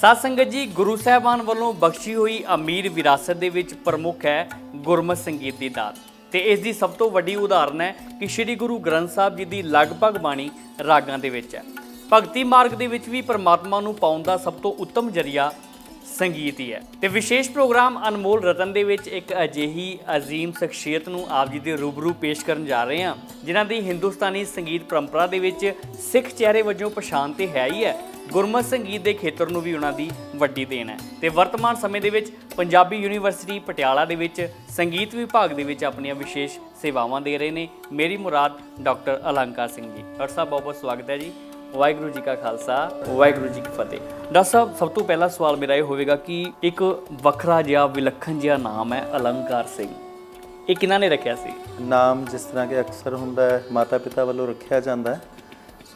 ਸਾਧ ਸੰਗਤ ਜੀ, ਗੁਰੂ ਸਾਹਿਬਾਨ ਵੱਲੋਂ ਬਖਸ਼ੀ ਹੋਈ ਅਮੀਰ ਵਿਰਾਸਤ ਦੇ ਵਿੱਚ ਪ੍ਰਮੁੱਖ ਹੈ ਗੁਰਮਤ ਸੰਗੀਤ ਦੀ ਦਾਤ। ਤੇ ਇਸ ਦੀ ਸਭ ਤੋਂ ਵੱਡੀ ਉਦਾਹਰਨ ਹੈ ਕਿ ਸ੍ਰੀ ਗੁਰੂ ਗ੍ਰੰਥ ਸਾਹਿਬ ਜੀ ਦੀ ਲਗਭਗ ਬਾਣੀ ਰਾਗਾਂ ਦੇ ਵਿੱਚ ਹੈ। ਭਗਤੀ ਮਾਰਗ ਦੇ ਵਿੱਚ ਵੀ ਪਰਮਾਤਮਾ ਨੂੰ ਪਾਉਣ ਦਾ ਸਭ ਤੋਂ ਉੱਤਮ ਜਰੀਆ ਸੰਗੀਤ ਹੀ ਹੈ। ਤੇ ਵਿਸ਼ੇਸ਼ ਪ੍ਰੋਗਰਾਮ ਅਨਮੋਲ ਰਤਨ ਦੇ ਵਿੱਚ ਇੱਕ ਅਜਿਹੀ ਅਜ਼ੀਮ ਸ਼ਖਸੀਅਤ ਨੂੰ ਆਪ ਜੀ ਦੇ ਰੂਬਰੂ ਪੇਸ਼ ਕਰਨ ਜਾ ਰਹੇ ਹਾਂ, ਜਿਨ੍ਹਾਂ ਦੀ ਹਿੰਦੁਸਤਾਨੀ ਸੰਗੀਤ ਪਰੰਪਰਾ ਦੇ ਵਿੱਚ ਸਿੱਖ ਚਿਹਰੇ ਵਜੋਂ ਪਛਾਣ ਤੇ ਹੈ ਹੀ ਹੈ। ਗੁਰਮਤ ਸੰਗੀਤ ਦੇ ਖੇਤਰ ਨੂੰ ਵੀ ਉਹਨਾਂ ਦੀ ਵੱਡੀ ਦੇਣ ਹੈ। ਤੇ ਵਰਤਮਾਨ ਸਮੇਂ ਦੇ ਵਿੱਚ ਪੰਜਾਬੀ ਯੂਨੀਵਰਸਿਟੀ ਪਟਿਆਲਾ ਦੇ ਵਿੱਚ ਸੰਗੀਤ ਵਿਭਾਗ ਦੇ ਵਿੱਚ ਆਪਣੀਆਂ ਵਿਸ਼ੇਸ਼ ਸੇਵਾਵਾਂ ਦੇ ਰਹੇ ਨੇ ਮੇਰੀ ਮੁਰਾਦ ਡਾਕਟਰ ਅਲੰਕਾਰ ਸਿੰਘ ਜੀ। ਡਾਕਟਰ ਸਾਹਿਬ, ਬਹੁਤ ਬਹੁਤ ਸਵਾਗਤ ਹੈ ਜੀ। ਵਾਹਿਗੁਰੂ ਜੀ ਕਾ ਖਾਲਸਾ, ਵਾਹਿਗੁਰੂ ਜੀ ਕੀ ਫਤਿਹ। ਡਾਕਟਰ ਸਾਹਿਬ, ਸਭ ਤੋਂ ਪਹਿਲਾ ਸਵਾਲ ਮੇਰਾ ਇਹ ਹੋਵੇਗਾ ਕਿ ਇੱਕ ਵੱਖਰਾ ਜਿਹਾ ਵਿਲੱਖਣ ਜਿਹਾ ਨਾਮ ਹੈ ਅਲੰਕਾਰ ਸਿੰਘ। ਇਹ ਕਿਹਨਾਂ ਨੇ ਰੱਖਿਆ ਸੀ? ਨਾਮ ਜਿਸ ਤਰ੍ਹਾਂ ਕਿ ਅਕਸਰ ਹੁੰਦਾ ਹੈ ਮਾਤਾ ਪਿਤਾ ਵੱਲੋਂ ਰੱਖਿਆ ਜਾਂਦਾ ਹੈ।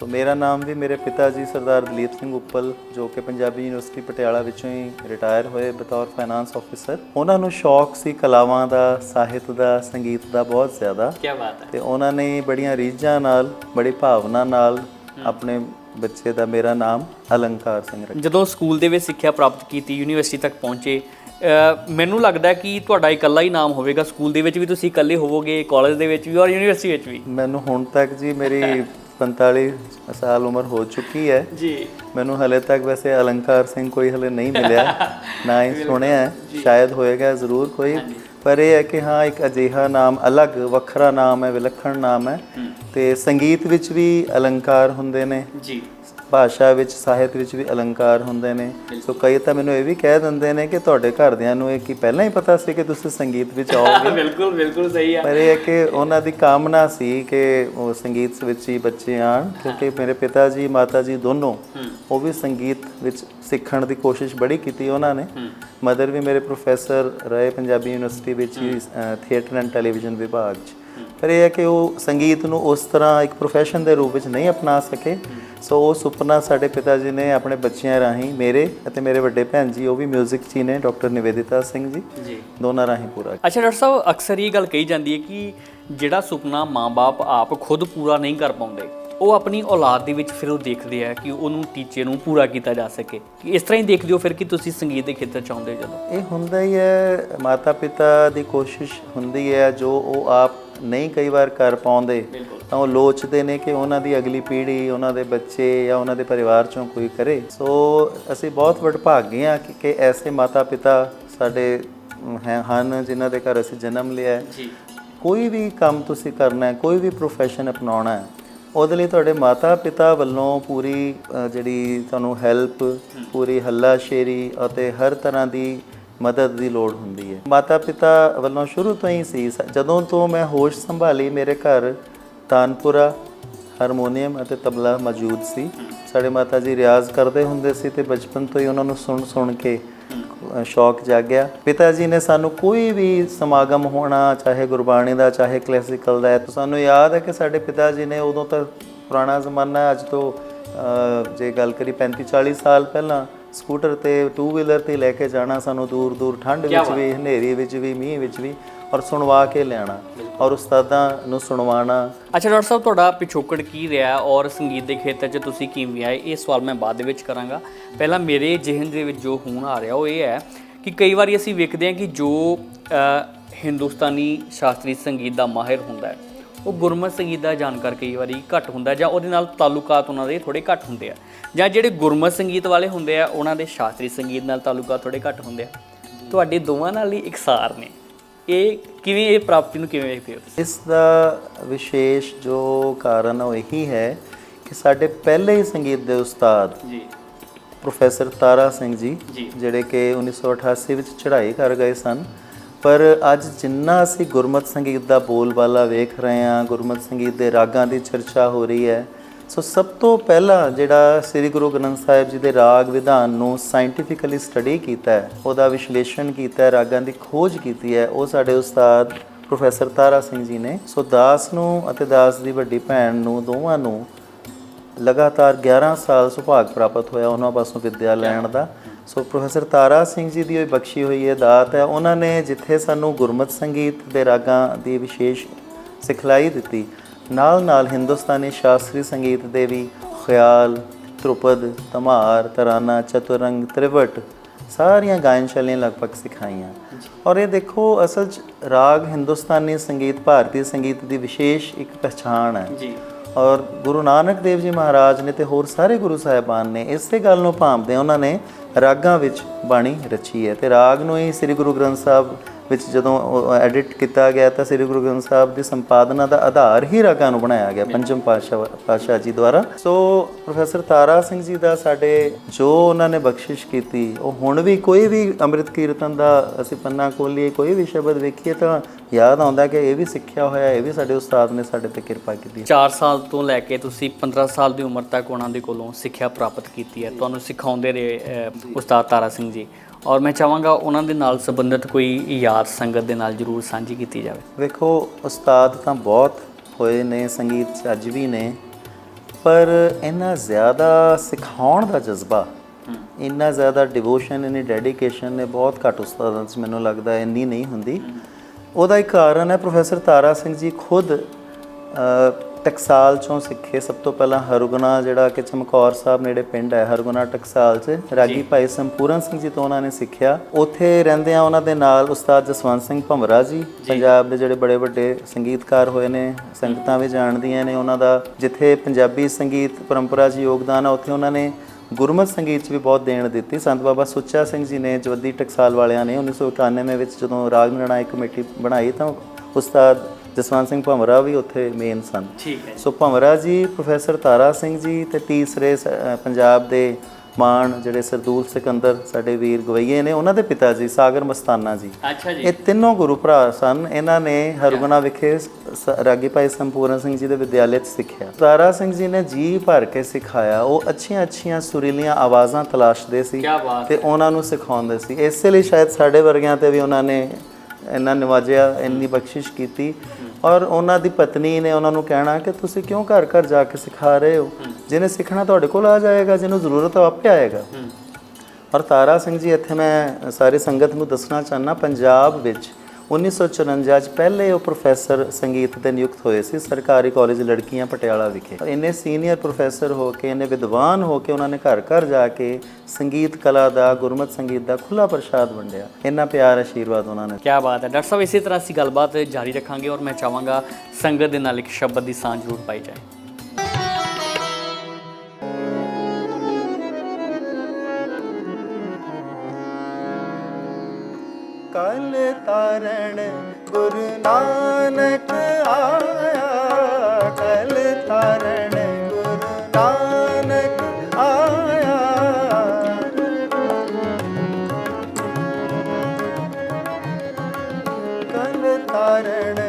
ਸੋ ਮੇਰਾ ਨਾਮ ਵੀ ਮੇਰੇ ਪਿਤਾ ਜੀ ਸਰਦਾਰ ਦਲੀਪ ਸਿੰਘ ਉੱਪਲ ਜੋ ਕਿ ਪੰਜਾਬੀ ਯੂਨੀਵਰਸਿਟੀ ਪਟਿਆਲਾ ਵਿੱਚੋਂ ਹੀ ਰਿਟਾਇਰ ਹੋਏ ਬਤੌਰ ਫਾਈਨਾਂਸ ਆਫੀਸਰ ਉਹਨਾਂ ਨੂੰ ਸ਼ੌਕ ਸੀ ਕਲਾਵਾਂ ਦਾ ਸਾਹਿਤ ਦਾ ਸੰਗੀਤ ਦਾ ਬਹੁਤ ਜ਼ਿਆਦਾ। ਕੀ ਬਾਤ ਹੈ। ਤੇ ਉਹਨਾਂ ਨੇ ਬੜੀਆਂ ਰੀਝਾਂ ਨਾਲ ਬੜੀ ਭਾਵਨਾ ਨਾਲ ਆਪਣੇ ਬੱਚੇ ਦਾ ਮੇਰਾ ਨਾਮ ਅਲੰਕਾਰ ਸਿੰਘ ਰੱਖਿਆ। ਜਦੋਂ ਸਕੂਲ ਦੇ ਵਿੱਚ ਸਿੱਖਿਆ ਪ੍ਰਾਪਤ ਕੀਤੀ ਯੂਨੀਵਰਸਿਟੀ ਤੱਕ ਪਹੁੰਚੇ ਮੈਨੂੰ ਲੱਗਦਾ ਕਿ ਤੁਹਾਡਾ ਇਕੱਲਾ ਹੀ ਨਾਮ ਹੋਵੇਗਾ। ਸਕੂਲ ਦੇ ਵਿੱਚ ਵੀ ਤੁਸੀਂ ਇਕੱਲੇ ਹੋਵੋਗੇ ਕਾਲਜ ਦੇ ਵਿੱਚ ਵੀ ਔਰ ਯੂਨੀਵਰਸਿਟੀ ਵਿੱਚ ਵੀ। ਮੈਨੂੰ ਹੁਣ ਤੱਕ ਜੀ ਮੇਰੀ 45 ਸਾਲ ਉਮਰ ਹੋ ਚੁੱਕੀ ਹੈ। ਜੀ। ਮੈਨੂੰ ਹਲੇ ਤੱਕ ਵੈਸੇ ਅਲੰਕਾਰ ਸਿੰਘ ਕੋਈ ਹਲੇ ਨਹੀਂ ਮਿਲਿਆ। ਨਾ ਹੀ ਸੁਣਿਆ। ਸ਼ਾਇਦ ਹੋਏਗਾ ਜ਼ਰੂਰ ਕੋਈ। ਪਰ ਇਹ ਹੈ ਕਿ ਹਾਂ ਇੱਕ ਅਜੀਹਾ ਨਾਮ ਅਲੱਗ ਵੱਖਰਾ ਨਾਮ ਹੈ ਵਿਲੱਖਣ ਨਾਮ ਹੈ। ਤੇ ਸੰਗੀਤ ਵਿੱਚ ਵੀ ਅਲੰਕਾਰ ਹੁੰਦੇ ਨੇ। ਜੀ। ਭਾਸ਼ਾ ਵਿੱਚ ਸਾਹਿਤ ਵਿੱਚ ਵੀ ਅਲੰਕਾਰ ਹੁੰਦੇ ਨੇ। ਸੋ ਕਈ ਤਾਂ ਮੈਨੂੰ ਇਹ ਵੀ ਕਹਿ ਦਿੰਦੇ ਨੇ ਕਿ ਤੁਹਾਡੇ ਘਰਦਿਆਂ ਨੂੰ ਇਹ ਕੀ ਪਹਿਲਾਂ ਹੀ ਪਤਾ ਸੀ ਕਿ ਤੁਸੀਂ ਸੰਗੀਤ ਵਿੱਚ ਆਓਗੇ? ਬਿਲਕੁਲ ਬਿਲਕੁਲ ਸਹੀ ਹੈ ਪਰ ਇਹ ਕਿ ਉਹਨਾਂ ਦੀ ਕਾਮਨਾ ਸੀ ਕਿ ਉਹ ਸੰਗੀਤ ਵਿੱਚ ਹੀ ਬੱਚੇ ਆਣ ਕਿਉਂਕਿ ਮੇਰੇ ਪਿਤਾ ਜੀ ਮਾਤਾ ਜੀ ਦੋਨੋਂ ਉਹ ਵੀ ਸੰਗੀਤ ਵਿੱਚ ਸਿੱਖਣ ਦੀ ਕੋਸ਼ਿਸ਼ ਬੜੀ ਕੀਤੀ ਉਹਨਾਂ ਨੇ। ਮਦਰ ਵੀ ਮੇਰੇ ਪ੍ਰੋਫੈਸਰ ਰਹੇ ਪੰਜਾਬੀ ਯੂਨੀਵਰਸਿਟੀ ਵਿੱਚ ਹੀ ਥੀਏਟਰ ਐਂਡ ਟੈਲੀਵਿਜ਼ਨ ਵਿਭਾਗ 'ਚ। ਪਰ ਇਹ ਹੈ ਕਿ ਉਹ ਸੰਗੀਤ ਨੂੰ ਉਸ ਤਰ੍ਹਾਂ ਇੱਕ ਪ੍ਰੋਫੈਸ਼ਨ ਦੇ ਰੂਪ ਵਿੱਚ ਨਹੀਂ ਅਪਣਾ ਸਕੇ। ਸੋ ਉਹ ਸੁਪਨਾ ਸਾਡੇ ਪਿਤਾ ਜੀ ਨੇ ਆਪਣੇ ਬੱਚਿਆਂ ਰਾਹੀਂ ਮੇਰੇ ਅਤੇ ਮੇਰੇ ਵੱਡੇ ਭੈਣ ਜੀ ਉਹ ਵੀ 뮤직 'ਚ ਹੀ ਨੇ ਡਾਕਟਰ ਨਿਵੇਦਿਤਾ ਸਿੰਘ ਜੀ। ਜੀ। ਦੋਨਾਂ ਰਾਹੀਂ ਪੂਰਾ। ਅੱਛਾ ਡਾਕਟਰ ਸਾਹਿਬ ਅਕਸਰ ਇਹ ਗੱਲ ਕਹੀ ਜਾਂਦੀ ਹੈ ਕਿ ਜਿਹੜਾ ਸੁਪਨਾ ਮਾਂ-ਬਾਪ ਆਪ ਖੁਦ ਪੂਰਾ ਨਹੀਂ ਕਰ ਪਾਉਂਦੇ ਉਹ ਆਪਣੀ ਔਲਾਦ ਦੇ ਵਿੱਚ ਫਿਰ ਉਹ ਦੇਖਦੇ ਆ ਕਿ ਉਹਨੂੰ ਟੀਚੇ ਨੂੰ ਪੂਰਾ ਕੀਤਾ ਜਾ ਸਕੇ। ਇਸ ਤਰ੍ਹਾਂ ਹੀ ਦੇਖਦੇ ਹੋ ਫਿਰ ਕਿ ਤੁਸੀਂ ਸੰਗੀਤ ਦੇ ਖੇਤਰ ਚ ਆਉਂਦੇ ਜਦੋਂ? ਇਹ ਹੁੰਦਾ ਹੀ ਹੈ ਮਾਤਾ ਪਿਤਾ ਦੀ ਕੋਸ਼ਿਸ਼ ਹੁੰਦੀ ਹੈ ਜੋ ਉਹ ਆਪ ਨਹੀਂ ਕਈ ਵਾਰ ਕਰ ਪਾਉਂਦੇ ਤਾਂ ਉਹ ਲੋਚਦੇ ਨੇ ਕਿ ਉਹਨਾਂ ਦੀ ਅਗਲੀ ਪੀੜ੍ਹੀ ਉਹਨਾਂ ਦੇ ਬੱਚੇ ਜਾਂ ਉਹਨਾਂ ਦੇ ਪਰਿਵਾਰ ਚੋਂ ਕੋਈ ਕਰੇ। ਸੋ ਅਸੀਂ ਬਹੁਤ ਵਡਭਾਗੇ ਹਾਂ ਕਿ ਕਿ ਐਸੇ ਮਾਤਾ ਪਿਤਾ ਸਾਡੇ ਹਨ ਜਿਨ੍ਹਾਂ ਦੇ ਘਰ ਅਸੀਂ ਜਨਮ ਲਿਆ ਹੈ। ਜੀ। ਕੋਈ ਵੀ ਕੰਮ ਤੁਸੀਂ ਕਰਨਾ ਹੈ ਕੋਈ ਵੀ ਪ੍ਰੋਫੈਸ਼ਨ ਅਪਣਾਉਣਾ ਹੈ ਉਹਦੇ ਲਈ ਤੁਹਾਡੇ ਮਾਤਾ ਪਿਤਾ ਵੱਲੋਂ ਪੂਰੀ ਜਿਹੜੀ ਤੁਹਾਨੂੰ ਹੈਲਪ ਪੂਰੀ ਹੱਲਾਸ਼ੇਰੀ ਅਤੇ ਹਰ ਤਰ੍ਹਾਂ ਦੀ ਮਦਦ ਦੀ ਲੋੜ ਹੁੰਦੀ ਹੈ। ਮਾਤਾ ਪਿਤਾ ਵੱਲੋਂ ਸ਼ੁਰੂ ਤੋਂ ਹੀ ਸੀ ਜਦੋਂ ਤੋਂ ਮੈਂ ਹੋਸ਼ ਸੰਭਾਲੀ, ਮੇਰੇ ਘਰ ਤਾਨਪੁਰਾ ਹਾਰਮੋਨੀਅਮ ਅਤੇ ਤਬਲਾ ਮੌਜੂਦ ਸੀ। ਸਾਡੇ ਮਾਤਾ ਜੀ ਰਿਆਜ਼ ਕਰਦੇ ਹੁੰਦੇ ਸੀ ਤੇ ਬਚਪਨ ਤੋਂ ਹੀ ਉਹਨਾਂ ਨੂੰ ਸੁਣ ਸੁਣ ਕੇ ਸ਼ੌਕ ਜਾਗਿਆ। ਪਿਤਾ ਜੀ ਨੇ ਸਾਨੂੰ ਕੋਈ ਵੀ ਸਮਾਗਮ ਹੋਣਾ, ਚਾਹੇ ਗੁਰਬਾਣੀ ਦਾ, ਚਾਹੇ ਕਲਾਸਿਕਲ ਦਾ ਸਾਨੂੰ ਯਾਦ ਹੈ ਕਿ ਸਾਡੇ ਪਿਤਾ ਜੀ ਨੇ ਉਦੋਂ ਤਾਂ ਪੁਰਾਣਾ ਜ਼ਮਾਨਾ ਅੱਜ ਤੋਂ ਜੇ ਗੱਲ ਕਰੀ 35 40 ਸਾਲ ਪਹਿਲਾਂ ਸਕੂਟਰ ਤੇ ਟੂ ਵੀਲਰ ਤੇ ਲੈ ਕੇ ਜਾਣਾ ਸਾਨੂੰ ਦੂਰ ਦੂਰ ਠੰਡ ਵਿੱਚ ਵੀ ਹਨੇਰੀ ਵਿੱਚ ਵੀ ਮੀਂਹ ਵਿੱਚ ਵੀ ਔਰ ਸੁਣਵਾ ਕੇ ਲਿਆਣਾ ਔਰ ਉਸਤਾਦਾਂ ਨੂੰ ਸੁਣਵਾਉਣਾ। ਅੱਛਾ ਡਾਕਟਰ ਸਾਹਿਬ ਤੁਹਾਡਾ ਪਿਛੋਕੜ ਕੀ ਰਿਹਾ ਔਰ ਸੰਗੀਤ ਦੇ ਖੇਤਰ 'ਚ ਤੁਸੀਂ ਕਿਵੇਂ ਆਏ? ਇਹ ਸਵਾਲ ਮੈਂ ਬਾਅਦ ਦੇ ਵਿੱਚ ਕਰਾਂਗਾ। ਪਹਿਲਾਂ ਮੇਰੇ ਜਿਹਨ ਦੇ ਵਿੱਚ ਜੋ ਹੁਣ ਆ ਰਿਹਾ ਉਹ ਇਹ ਹੈ ਕਿ ਕਈ ਵਾਰੀ ਅਸੀਂ ਵੇਖਦੇ ਹਾਂ ਕਿ ਜੋ ਹਿੰਦੁਸਤਾਨੀ ਸ਼ਾਸਤਰੀ ਸੰਗੀਤ ਦਾ ਮਾਹਿਰ ਹੁੰਦਾ ਹੈ ਉਹ ਗੁਰਮਤਿ ਸੰਗੀਤ ਦਾ ਜਾਣਕਾਰ ਕਈ ਵਾਰੀ ਘੱਟ ਹੁੰਦਾ ਜਾਂ ਉਹਦੇ ਨਾਲ ਤਾਲੁਕਾਤ ਉਹਨਾਂ ਦੇ ਥੋੜੇ ਘੱਟ ਹੁੰਦੇ ਆ। ਜਾਂ ਜਿਹੜੇ ਗੁਰਮਤਿ ਸੰਗੀਤ ਵਾਲੇ ਹੁੰਦੇ ਆ ਉਹਨਾਂ ਦੇ ਸ਼ਾਸਤਰੀ ਸੰਗੀਤ ਨਾਲ ਤਾਲੁਕਾਤ ਥੋੜੇ ਘੱਟ ਹੁੰਦੇ ਆ। ਤੁਹਾਡੇ ਦੋਵਾਂ ਨਾਲ ਹੀ ਇਕਸਾਰ ਨੇ। ਇਹ ਕਿਵੇਂ ਇਹ ਪ੍ਰਾਪਤੀ ਨੂੰ ਕਿਵੇਂ ਵੇਖਦੇ ਹੋ ਇਸ ਦਾ ਵਿਸ਼ੇਸ਼ ਜੋ ਕਾਰਨ ਉਹ ਇਹੀ ਹੈ ਕਿ ਸਾਡੇ ਪਹਿਲੇ ਹੀ ਸੰਗੀਤ ਦੇ ਉਸਤਾਦ ਜੀ। ਪ੍ਰੋਫੈਸਰ ਤਾਰਾ ਸਿੰਘ ਜੀ ਜੀ। ਜਿਹੜੇ ਕਿ 1988 ਵਿੱਚ ਚੜ੍ਹਾਈ ਕਰ ਗਏ ਸਨ ਪਰ ਅੱਜ ਜਿੰਨਾ ਅਸੀਂ ਗੁਰਮਤ ਸੰਗੀਤ ਦਾ ਬੋਲਬਾਲਾ ਵੇਖ ਰਹੇ ਹਾਂ, ਗੁਰਮਤ ਸੰਗੀਤ ਦੇ ਰਾਗਾਂ ਦੀ ਚਰਚਾ ਹੋ ਰਹੀ ਹੈ, ਸੋ ਸਭ ਤੋਂ ਪਹਿਲਾਂ ਜਿਹੜਾ ਸ੍ਰੀ ਗੁਰੂ ਗ੍ਰੰਥ ਸਾਹਿਬ ਜੀ ਦੇ ਰਾਗ ਵਿਧਾਨ ਨੂੰ ਸਾਇੰਟੀਫਿਕਲੀ ਸਟੱਡੀ ਕੀਤਾ ਹੈ, ਉਹਦਾ ਵਿਸ਼ਲੇਸ਼ਣ ਕੀਤਾ ਹੈ, ਰਾਗਾਂ ਦੀ ਖੋਜ ਕੀਤੀ ਹੈ, ਉਹ ਸਾਡੇ ਉਸਤਾਦ ਪ੍ਰੋਫੈਸਰ ਤਾਰਾ ਸਿੰਘ ਜੀ ਨੇ। ਸੋ ਦਾਸ ਨੂੰ ਅਤੇ ਦਾਸ ਦੀ ਵੱਡੀ ਭੈਣ ਨੂੰ, ਦੋਵਾਂ ਨੂੰ ਲਗਾਤਾਰ 11 ਸਾਲ ਸੁਭਾਗ ਪ੍ਰਾਪਤ ਹੋਇਆ ਉਹਨਾਂ ਪਾਸੋਂ ਵਿੱਦਿਆ ਲੈਣ ਦਾ। ਸੋ ਪ੍ਰੋਫੈਸਰ ਤਾਰਾ ਸਿੰਘ ਜੀ ਦੀ ਉਹ ਬਖਸ਼ੀ ਹੋਈ ਇਹ ਦਾਤ ਹੈ, ਉਹਨਾਂ ਨੇ ਜਿੱਥੇ ਸਾਨੂੰ ਗੁਰਮਤ ਸੰਗੀਤ ਦੇ ਰਾਗਾਂ ਦੀ ਵਿਸ਼ੇਸ਼ ਸਿਖਲਾਈ ਦਿੱਤੀ ਨਾਲ ਨਾਲ ਹਿੰਦੁਸਤਾਨੀ ਸ਼ਾਸਤਰੀ ਸੰਗੀਤ ਦੇ ਵੀ ਖਿਆਲ, ਧਰੁਪਦ, ਧਮਾਰ, ਤਰਾਨਾ, ਚਤੁਰੰਗ, ਤ੍ਰਿਵਟ, ਸਾਰੀਆਂ ਗਾਇਨ ਸ਼ੈਲੀਆਂ ਲਗਭਗ ਸਿਖਾਈਆਂ। ਔਰ ਇਹ ਦੇਖੋ, ਅਸਲ ਚ ਰਾਗ ਹਿੰਦੁਸਤਾਨੀ ਸੰਗੀਤ, ਭਾਰਤੀ ਸੰਗੀਤ ਦੀ ਵਿਸ਼ੇਸ਼ ਇੱਕ ਪਛਾਣ ਹੈ। ਜੀ। ਔਰ ਗੁਰੂ ਨਾਨਕ ਦੇਵ ਜੀ ਮਹਾਰਾਜ ਨੇ ਤੇ ਹੋਰ ਸਾਰੇ ਗੁਰੂ ਸਾਹਿਬਾਨ ਨੇ ਇਸੇ ਗੱਲ ਨੂੰ ਭਾਂਬਦੇ ਉਹਨਾਂ ਨੇ ਰਾਗਾਂ ਵਿੱਚ ਬਾਣੀ ਰਚੀ ਹੈ ਤੇ ਰਾਗ ਨੂੰ ਹੀ ਸ੍ਰੀ ਗੁਰੂ ਗ੍ਰੰਥ ਸਾਹਿਬ ਵਿੱਚ ਜਦੋਂ ਐਡਿਟ ਕੀਤਾ ਗਿਆ ਤਾਂ ਸ੍ਰੀ ਗੁਰੂ ਗ੍ਰੰਥ ਸਾਹਿਬ ਦੀ ਸੰਪਾਦਨਾ ਦਾ ਆਧਾਰ ਹੀ ਰਾਗਾਂ ਨੂੰ ਬਣਾਇਆ ਗਿਆ ਪੰਜਮ ਪਾਤਸ਼ਾਹ ਪਾਤਸ਼ਾਹ ਜੀ ਦੁਆਰਾ। ਸੋ ਪ੍ਰੋਫੈਸਰ ਤਾਰਾ ਸਿੰਘ ਜੀ ਦਾ ਸਾਡੇ ਜੋ ਉਹਨਾਂ ਨੇ ਬਖਸ਼ਿਸ਼ ਕੀਤੀ ਉਹ ਹੁਣ ਵੀ ਕੋਈ ਵੀ ਅੰਮ੍ਰਿਤ ਕੀਰਤਨ ਦਾ ਅਸੀਂ ਪੰਨਾ ਖੋਲੀਏ ਕੋਈ ਵੀ ਸ਼ਬਦ ਵੇਖੀਏ ਤਾਂ ਯਾਦ ਆਉਂਦਾ ਕਿ ਇਹ ਵੀ ਸਿੱਖਿਆ ਹੋਇਆ ਇਹ ਵੀ ਸਾਡੇ ਉਸਤਾਦ ਨੇ ਸਾਡੇ ਤੇ ਕਿਰਪਾ ਕੀਤੀ। 4 ਸਾਲ ਤੋਂ ਲੈ ਕੇ ਤੁਸੀਂ 15 ਸਾਲ ਦੀ ਉਮਰ ਤੱਕ ਉਹਨਾਂ ਦੇ ਕੋਲੋਂ ਸਿੱਖਿਆ ਪ੍ਰਾਪਤ ਕੀਤੀ ਹੈ। ਤੁਹਾਨੂੰ ਸਿਖਾਉਂਦੇ ਰਹੇ ਉਸਤਾਦ ਤਾਰਾ ਸਿੰਘ ਜੀ। ਔਰ ਮੈਂ ਚਾਹਾਂਗਾ ਉਹਨਾਂ ਦੇ ਨਾਲ ਸੰਬੰਧਿਤ ਕੋਈ ਯਾਦ ਸੰਗਤ ਦੇ ਨਾਲ ਜਰੂਰ ਸਾਂਝੀ ਕੀਤੀ ਜਾਵੇ। ਵੇਖੋ ਉਸਤਾਦ ਤਾਂ ਬਹੁਤ ਹੋਏ ਨੇ ਸੰਗੀਤ 'ਚ ਅੱਜ ਵੀ ਨੇ ਪਰ ਇੰਨਾ ਜ਼ਿਆਦਾ ਸਿਖਾਉਣ ਦਾ ਜਜ਼ਬਾ ਇੰਨਾ ਜ਼ਿਆਦਾ ਡਿਵੋਸ਼ਨ ਇੰਨੀ ਡੈਡੀਕੇਸ਼ਨ ਨੇ ਬਹੁਤ ਘੱਟ ਉਸਤਾਦਾਂ 'ਚ ਮੈਨੂੰ ਲੱਗਦਾ ਇੰਨੀ ਨਹੀਂ ਹੁੰਦੀ। ਉਹਦਾ ਇੱਕ ਕਾਰਨ ਹੈ ਪ੍ਰੋਫੈਸਰ ਤਾਰਾ ਸਿੰਘ ਜੀ ਖੁਦ ਟਕਸਾਲ ਚੋਂ ਸਿੱਖੇ ਸਭ ਤੋਂ ਪਹਿਲਾਂ ਹਰਗੁਣਾ ਜਿਹੜਾ ਕਿ ਚਮਕੌਰ ਸਾਹਿਬ ਨੇੜੇ ਪਿੰਡ ਹੈ ਹਰਗੁਣਾ ਟਕਸਾਲ 'ਚ। ਰਾਗੀ ਭਾਈ ਸੰਪੂਰਨ ਸਿੰਘ ਜੀ ਤੋਂ ਉਹਨਾਂ ਨੇ ਸਿੱਖਿਆ। ਉੱਥੇ ਰਹਿੰਦਿਆਂ ਉਹਨਾਂ ਦੇ ਨਾਲ ਉਸਤਾਦ ਜਸਵੰਤ ਸਿੰਘ ਭਮਰਾ ਜੀ ਪੰਜਾਬ ਦੇ ਜਿਹੜੇ ਬੜੇ ਵੱਡੇ ਸੰਗੀਤਕਾਰ ਹੋਏ ਨੇ ਸੰਗਤਾਂ ਵੀ ਜਾਣਦੀਆਂ ਨੇ ਉਹਨਾਂ ਦਾ। ਜਿੱਥੇ ਪੰਜਾਬੀ ਸੰਗੀਤ ਪਰੰਪਰਾ 'ਚ ਯੋਗਦਾਨ ਆ ਉੱਥੇ ਉਹਨਾਂ ਨੇ ਗੁਰਮਤ ਸੰਗੀਤ 'ਚ ਵੀ ਬਹੁਤ ਦੇਣ ਦਿੱਤੀ। ਸੰਤ ਬਾਬਾ ਸੁੱਚਾ ਸਿੰਘ ਜੀ ਨੇ ਜਵੱਦੀ ਟਕਸਾਲ ਵਾਲਿਆਂ ਨੇ 1991 ਵਿੱਚ ਜਦੋਂ ਰਾਗ ਨਿਰਣਾਇਕ ਕਮੇਟੀ ਬਣਾਈ ਤਾਂ ਉਸਤਾਦ ਜਸਵੰਤ ਸਿੰਘ ਭਮਰਾ ਵੀ ਉੱਥੇ ਮੇਨ ਸਨ। ਠੀਕ ਹੈ ਸੋ ਭਮਰਾ ਜੀ ਪ੍ਰੋਫੈਸਰ ਤਾਰਾ ਸਿੰਘ ਜੀ ਤੇ ਤੀਸਰੇ ਪੰਜਾਬ ਦੇ ਮਾਨ ਜਿਹੜੇ ਸਰਦੂਲ ਸਿਕੰਦਰ ਸਾਡੇ ਵੀਰ ਗਵਈਏ ਨੇ ਉਹਨਾਂ ਦੇ ਪਿਤਾ ਜੀ ਸਾਗਰ ਮਸਤਾਨਾ ਜੀ। ਅੱਛਾ ਜੀ। ਇਹ ਤਿੰਨੋਂ ਗੁਰੂ ਭਰਾ ਸਨ। ਇਹਨਾਂ ਨੇ ਹਰਗੁਣਾ ਵਿਖੇ ਰਾਗੀ ਭਾਈ ਸੰਪੂਰਨ ਸਿੰਘ ਜੀ ਦੇ ਵਿਦਿਆਲੇ 'ਚ ਸਿੱਖਿਆ। ਤਾਰਾ ਸਿੰਘ ਜੀ ਨੇ ਜੀ ਭਰ ਕੇ ਸਿਖਾਇਆ। ਉਹ ਅੱਛੀਆਂ ਅੱਛੀਆਂ ਸੁਰੀਲੀਆਂ ਆਵਾਜ਼ਾਂ ਤਲਾਸ਼ਦੇ ਸੀ ਤੇ ਉਹਨਾਂ ਨੂੰ ਸਿਖਾਉਂਦੇ ਸੀ। ਇਸੇ ਲਈ ਸ਼ਾਇਦ ਸਾਡੇ ਵਰਗਿਆਂ ਤੇ ਵੀ ਉਹਨਾਂ ਨੇ ਇੰਨਾ ਨਿਵਾਜਿਆ ਇੰਨੀ ਬਖਸ਼ਿਸ਼ ਕੀਤੀ। ਔਰ ਉਹਨਾਂ ਦੀ ਪਤਨੀ ਨੇ ਉਹਨਾਂ ਨੂੰ ਕਹਿਣਾ ਕਿ ਤੁਸੀਂ ਕਿਉਂ ਘਰ ਘਰ ਜਾ ਕੇ ਸਿਖਾ ਰਹੇ ਹੋ? ਜਿਹਨੇ ਸਿੱਖਣਾ ਤੁਹਾਡੇ ਕੋਲ ਆ ਜਾਏਗਾ ਜਿਹਨੂੰ ਜ਼ਰੂਰਤ ਉਹ ਆਪੇ ਆਏਗਾ। ਔਰ ਤਾਰਾ ਸਿੰਘ ਜੀ ਇੱਥੇ ਮੈਂ ਸਾਰੀ ਸੰਗਤ ਨੂੰ ਦੱਸਣਾ ਚਾਹਨਾ ਪੰਜਾਬ ਵਿੱਚ 1954 ਚ ਪਹਿਲੇ ਉਹ ਪ੍ਰੋਫੈਸਰ ਸੰਗੀਤ ਦੇ ਨਿਯੁਕਤ ਹੋਏ ਸੀ, ਸਰਕਾਰੀ ਕਾਲਜ ਲੜਕੀਆਂ ਪਟਿਆਲਾ ਵਿਖੇ। ਇੰਨੇ ਸੀਨੀਅਰ ਪ੍ਰੋਫੈਸਰ ਹੋ ਕੇ, ਇੰਨੇ ਵਿਦਵਾਨ ਹੋ ਕੇ ਉਹਨਾਂ ਨੇ ਘਰ ਘਰ ਜਾ ਕੇ ਸੰਗੀਤ ਕਲਾ ਦਾ, ਗੁਰਮਤ ਸੰਗੀਤ ਦਾ ਖੁੱਲਾ ਪ੍ਰਸ਼ਾਦ ਵੰਡਿਆ। ਇੰਨਾ ਪਿਆਰ ਆਸ਼ੀਰਵਾਦ ਉਹਨਾਂ ਨੇ। ਕੀ ਬਾਤ ਹੈ। ਡਾਕਟਰ ਸਾਹਿਬ, ਇਸੇ ਤਰ੍ਹਾਂ ਅਸੀਂ ਗੱਲਬਾਤ ਜਾਰੀ ਰੱਖਾਂਗੇ ਔਰ ਮੈਂ ਚਾਹਾਂਗਾ ਸੰਗਤ ਦੇ ਨਾਲ ਇੱਕ ਸ਼ਬਦ ਦੀ ਸਾਂਝ ਜ਼ਰੂਰ ਪਾਈ ਜਾਏ। ਕਲ ਤਾਰਣ ਗੁਰੂ ਨਾਨਕ ਆਇਆ। ਕਲ ਤਾਰਣ ਗੁਰੂ ਨਾਨਕ ਆਇਆ। ਕਲ ਤਾਰਣ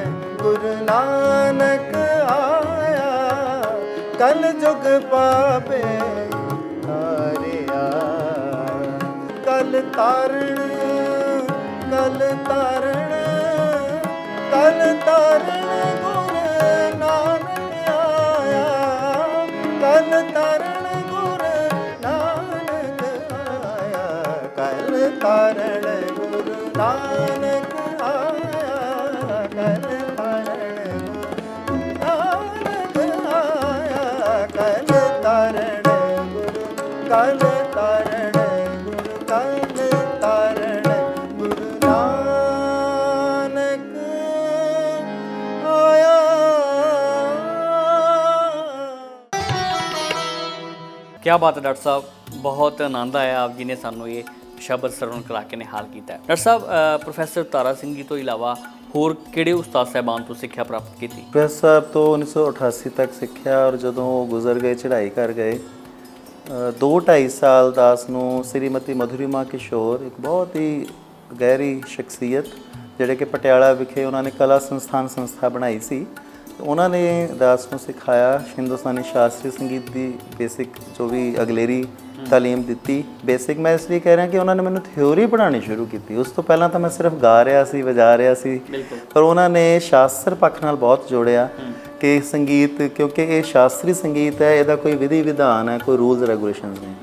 ਗੁਰੂ ਨਾਨਕ ਆਇਆ। ਕਲ ਜੁਗ ਪਾਪੇ ਤਾਰਿਆ ਕਲ ਤਾਰਣ ਤਰਨ ਤਾਰਣ ਕਲ ਗੁਰ ਨਾਨਕ ਆਇਆ। ਕਲ ਤਰਨ ਗੁਰ ਨਾਨਕ ਆਇਆ। ਕਲ ਤਾਰਣ ਗੁਰ ਨਾਨਕ ਕੀ ਬਾਤ ਹੈ ਡਾਕਟਰ ਸਾਹਿਬ ਬਹੁਤ ਆਨੰਦ ਆਇਆ ਆਪ ਜੀ ਨੇ ਸਾਨੂੰ ਇਹ ਸ਼ਬਦ ਸਰਵਣ ਕਰਾ ਕੇ ਨਿਹਾਲ ਕੀਤਾ। ਡਾਕਟਰ ਸਾਹਿਬ ਪ੍ਰੋਫੈਸਰ ਤਾਰਾ ਸਿੰਘ ਜੀ ਤੋਂ ਇਲਾਵਾ ਹੋਰ ਕਿਹੜੇ ਉਸਤਾਦ ਸਾਹਿਬਾਨ ਤੋਂ ਸਿੱਖਿਆ ਪ੍ਰਾਪਤ ਕੀਤੀ? ਪ੍ਰੋਫੈਸਰ ਸਾਹਿਬ ਤੋਂ 1988 ਤੱਕ ਸਿੱਖਿਆ ਔਰ ਜਦੋਂ ਉਹ ਗੁਜ਼ਰ ਗਏ ਚੜ੍ਹਾਈ ਕਰ ਗਏ ਅ, ਦੋ ਢਾਈ ਸਾਲ ਦਾਸ ਨੂੰ ਸ੍ਰੀਮਤੀ ਮਧੁਰਿਮਾ ਕਿਸ਼ੋਰ ਇੱਕ ਬਹੁਤ ਹੀ ਗਹਿਰੀ ਸ਼ਖਸੀਅਤ ਜਿਹੜੇ ਕਿ ਪਟਿਆਲਾ ਵਿਖੇ ਉਹਨਾਂ ਨੇ ਕਲਾ ਸੰਸਥਾਨ ਸੰਸਥਾ ਬਣਾਈ ਸੀ। ਉਹਨਾਂ ਨੇ ਦਾਸ ਨੂੰ ਸਿਖਾਇਆ ਹਿੰਦੁਸਤਾਨੀ ਸ਼ਾਸਤਰੀ ਸੰਗੀਤ ਦੀ ਬੇਸਿਕ ਜੋ ਵੀ ਅਗਲੇਰੀ ਤਾਲੀਮ ਦਿੱਤੀ। ਬੇਸਿਕ ਮੈਂ ਇਸ ਲਈ ਕਹਿ ਰਿਹਾ ਕਿ ਉਹਨਾਂ ਨੇ ਮੈਨੂੰ ਥਿਉਰੀ ਪੜ੍ਹਾਉਣੀ ਸ਼ੁਰੂ ਕੀਤੀ। ਉਸ ਤੋਂ ਪਹਿਲਾਂ ਤਾਂ ਮੈਂ ਸਿਰਫ ਗਾ ਰਿਹਾ ਸੀ ਵਜਾ ਰਿਹਾ ਸੀ। ਪਰ ਉਹਨਾਂ ਨੇ ਸ਼ਾਸਤਰ ਪੱਖ ਨਾਲ ਬਹੁਤ ਜੋੜਿਆ ਕਿ ਸੰਗੀਤ ਕਿਉਂਕਿ ਇਹ ਸ਼ਾਸਤਰੀ ਸੰਗੀਤ ਹੈ ਇਹਦਾ ਕੋਈ ਵਿਧੀ ਵਿਧਾਨ ਹੈ ਕੋਈ ਰੂਲਸ ਰੈਗੂਲੇਸ਼ਨਸ ਨੇ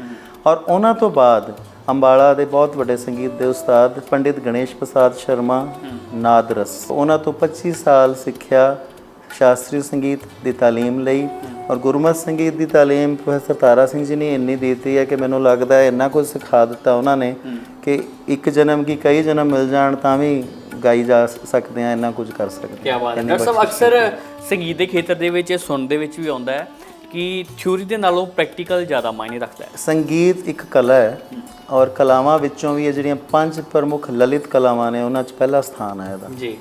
ਔਰ ਉਹਨਾਂ ਤੋਂ ਬਾਅਦ ਅੰਬਾਲਾ ਦੇ ਬਹੁਤ ਵੱਡੇ ਸੰਗੀਤ ਦੇ ਉਸਤਾਦ ਪੰਡਿਤ ਗਣੇਸ਼ ਪ੍ਰਸਾਦ ਸ਼ਰਮਾ ਨਾਦਰਸ ਉਹਨਾਂ ਤੋਂ 25 ਸਾਲ ਸਿੱਖਿਆ ਸ਼ਾਸਤਰੀ ਸੰਗੀਤ ਦੀ ਤਾਲੀਮ ਲਈ ਔਰ ਗੁਰਮਤਿ ਸੰਗੀਤ ਦੀ ਤਾਲੀਮ ਪ੍ਰੋਫੈਸਰ ਤਾਰਾ ਸਿੰਘ ਜੀ ਨੇ ਇੰਨੀ ਦਿੱਤੀ ਹੈ ਕਿ ਮੈਨੂੰ ਲੱਗਦਾ ਹੈ ਇੰਨਾ ਕੁਝ ਸਿਖਾ ਦਿੱਤਾ ਉਹਨਾਂ ਨੇ ਕਿ ਇੱਕ ਜਨਮ ਕੀ ਕਈ ਜਨਮ ਮਿਲ ਜਾਣ ਤਾਂ ਵੀ ਗਾਈ ਜਾ ਸਕਦੇ ਆ ਇੰਨਾ ਕੁਝ ਕਰ ਸਕਦੇ ਕੀ। ਬਾਤ ਹੈ। ਡਾਕਟਰ ਸਾਹਿਬ ਅਕਸਰ ਸੰਗੀਤ ਦੇ ਖੇਤਰ ਦੇ ਵਿੱਚ ਇਹ ਸੁਣਨ ਦੇ ਵਿੱਚ ਵੀ ਆਉਂਦਾ ਹੈ ਕਿ ਥਿਊਰੀ ਦੇ ਨਾਲੋਂ ਪ੍ਰੈਕਟੀਕਲ ਜ਼ਿਆਦਾ ਮਾਇਨੇ ਰੱਖਦਾ ਹੈ। ਸੰਗੀਤ ਇੱਕ ਕਲਾ ਹੈ। ਔਰ ਕਲਾਵਾਂ ਵਿੱਚੋਂ ਵੀ ਇਹ ਜਿਹੜੀਆਂ ਪੰਜ ਪ੍ਰਮੁੱਖ ਲਲਿਤ ਕਲਾਵਾਂ ਨੇ ਉਹਨਾਂ 'ਚ ਪਹਿਲਾ ਸਥਾਨ ਹੈ ਇਹਦਾ। ਜੀ।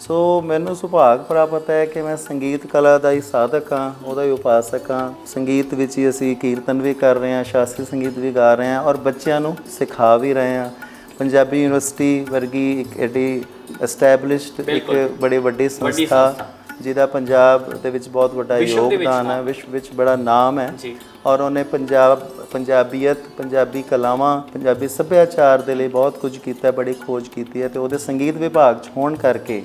ਸੋ ਮੈਨੂੰ ਸੁਭਾਗ ਪ੍ਰਾਪਤ ਹੈ ਕਿ ਮੈਂ ਸੰਗੀਤ ਕਲਾ ਦਾ ਹੀ ਸਾਧਕ ਹਾਂ ਉਹਦਾ ਹੀ ਉਪਾਸਕ ਹਾਂ। ਸੰਗੀਤ ਵਿੱਚ ਹੀ ਅਸੀਂ ਕੀਰਤਨ ਵੀ ਕਰ ਰਹੇ ਹਾਂ ਸ਼ਾਸਤਰੀ ਸੰਗੀਤ ਵੀ ਗਾ ਰਹੇ ਹਾਂ ਔਰ ਬੱਚਿਆਂ ਨੂੰ ਸਿਖਾ ਵੀ ਰਹੇ ਹਾਂ। ਪੰਜਾਬੀ ਯੂਨੀਵਰਸਿਟੀ ਵਰਗੀ ਇੱਕ ਐਡੀ ਐਸਟੈਬਲਿਸ਼ਡ ਇੱਕ ਬੜੀ ਵੱਡੀ ਸੰਸਥਾ। ਜਿਹਦਾ ਪੰਜਾਬ ਦੇ ਵਿੱਚ ਬਹੁਤ ਵੱਡਾ ਯੋਗਦਾਨ ਹੈ। ਵਿਸ਼ਵ ਵਿੱਚ ਬੜਾ ਨਾਮ ਹੈ। ਜੀ। ਔਰ ਉਹਨੇ ਪੰਜਾਬ ਪੰਜਾਬੀਅਤ ਪੰਜਾਬੀ ਕਲਾਵਾਂ ਪੰਜਾਬੀ ਸੱਭਿਆਚਾਰ ਦੇ ਲਈ ਬਹੁਤ ਕੁਝ ਕੀਤਾ ਬੜੀ ਖੋਜ ਕੀਤੀ ਹੈ ਤੇ ਉਹਦੇ ਸੰਗੀਤ ਵਿਭਾਗ 'ਚ ਹੋਣ ਕਰਕੇ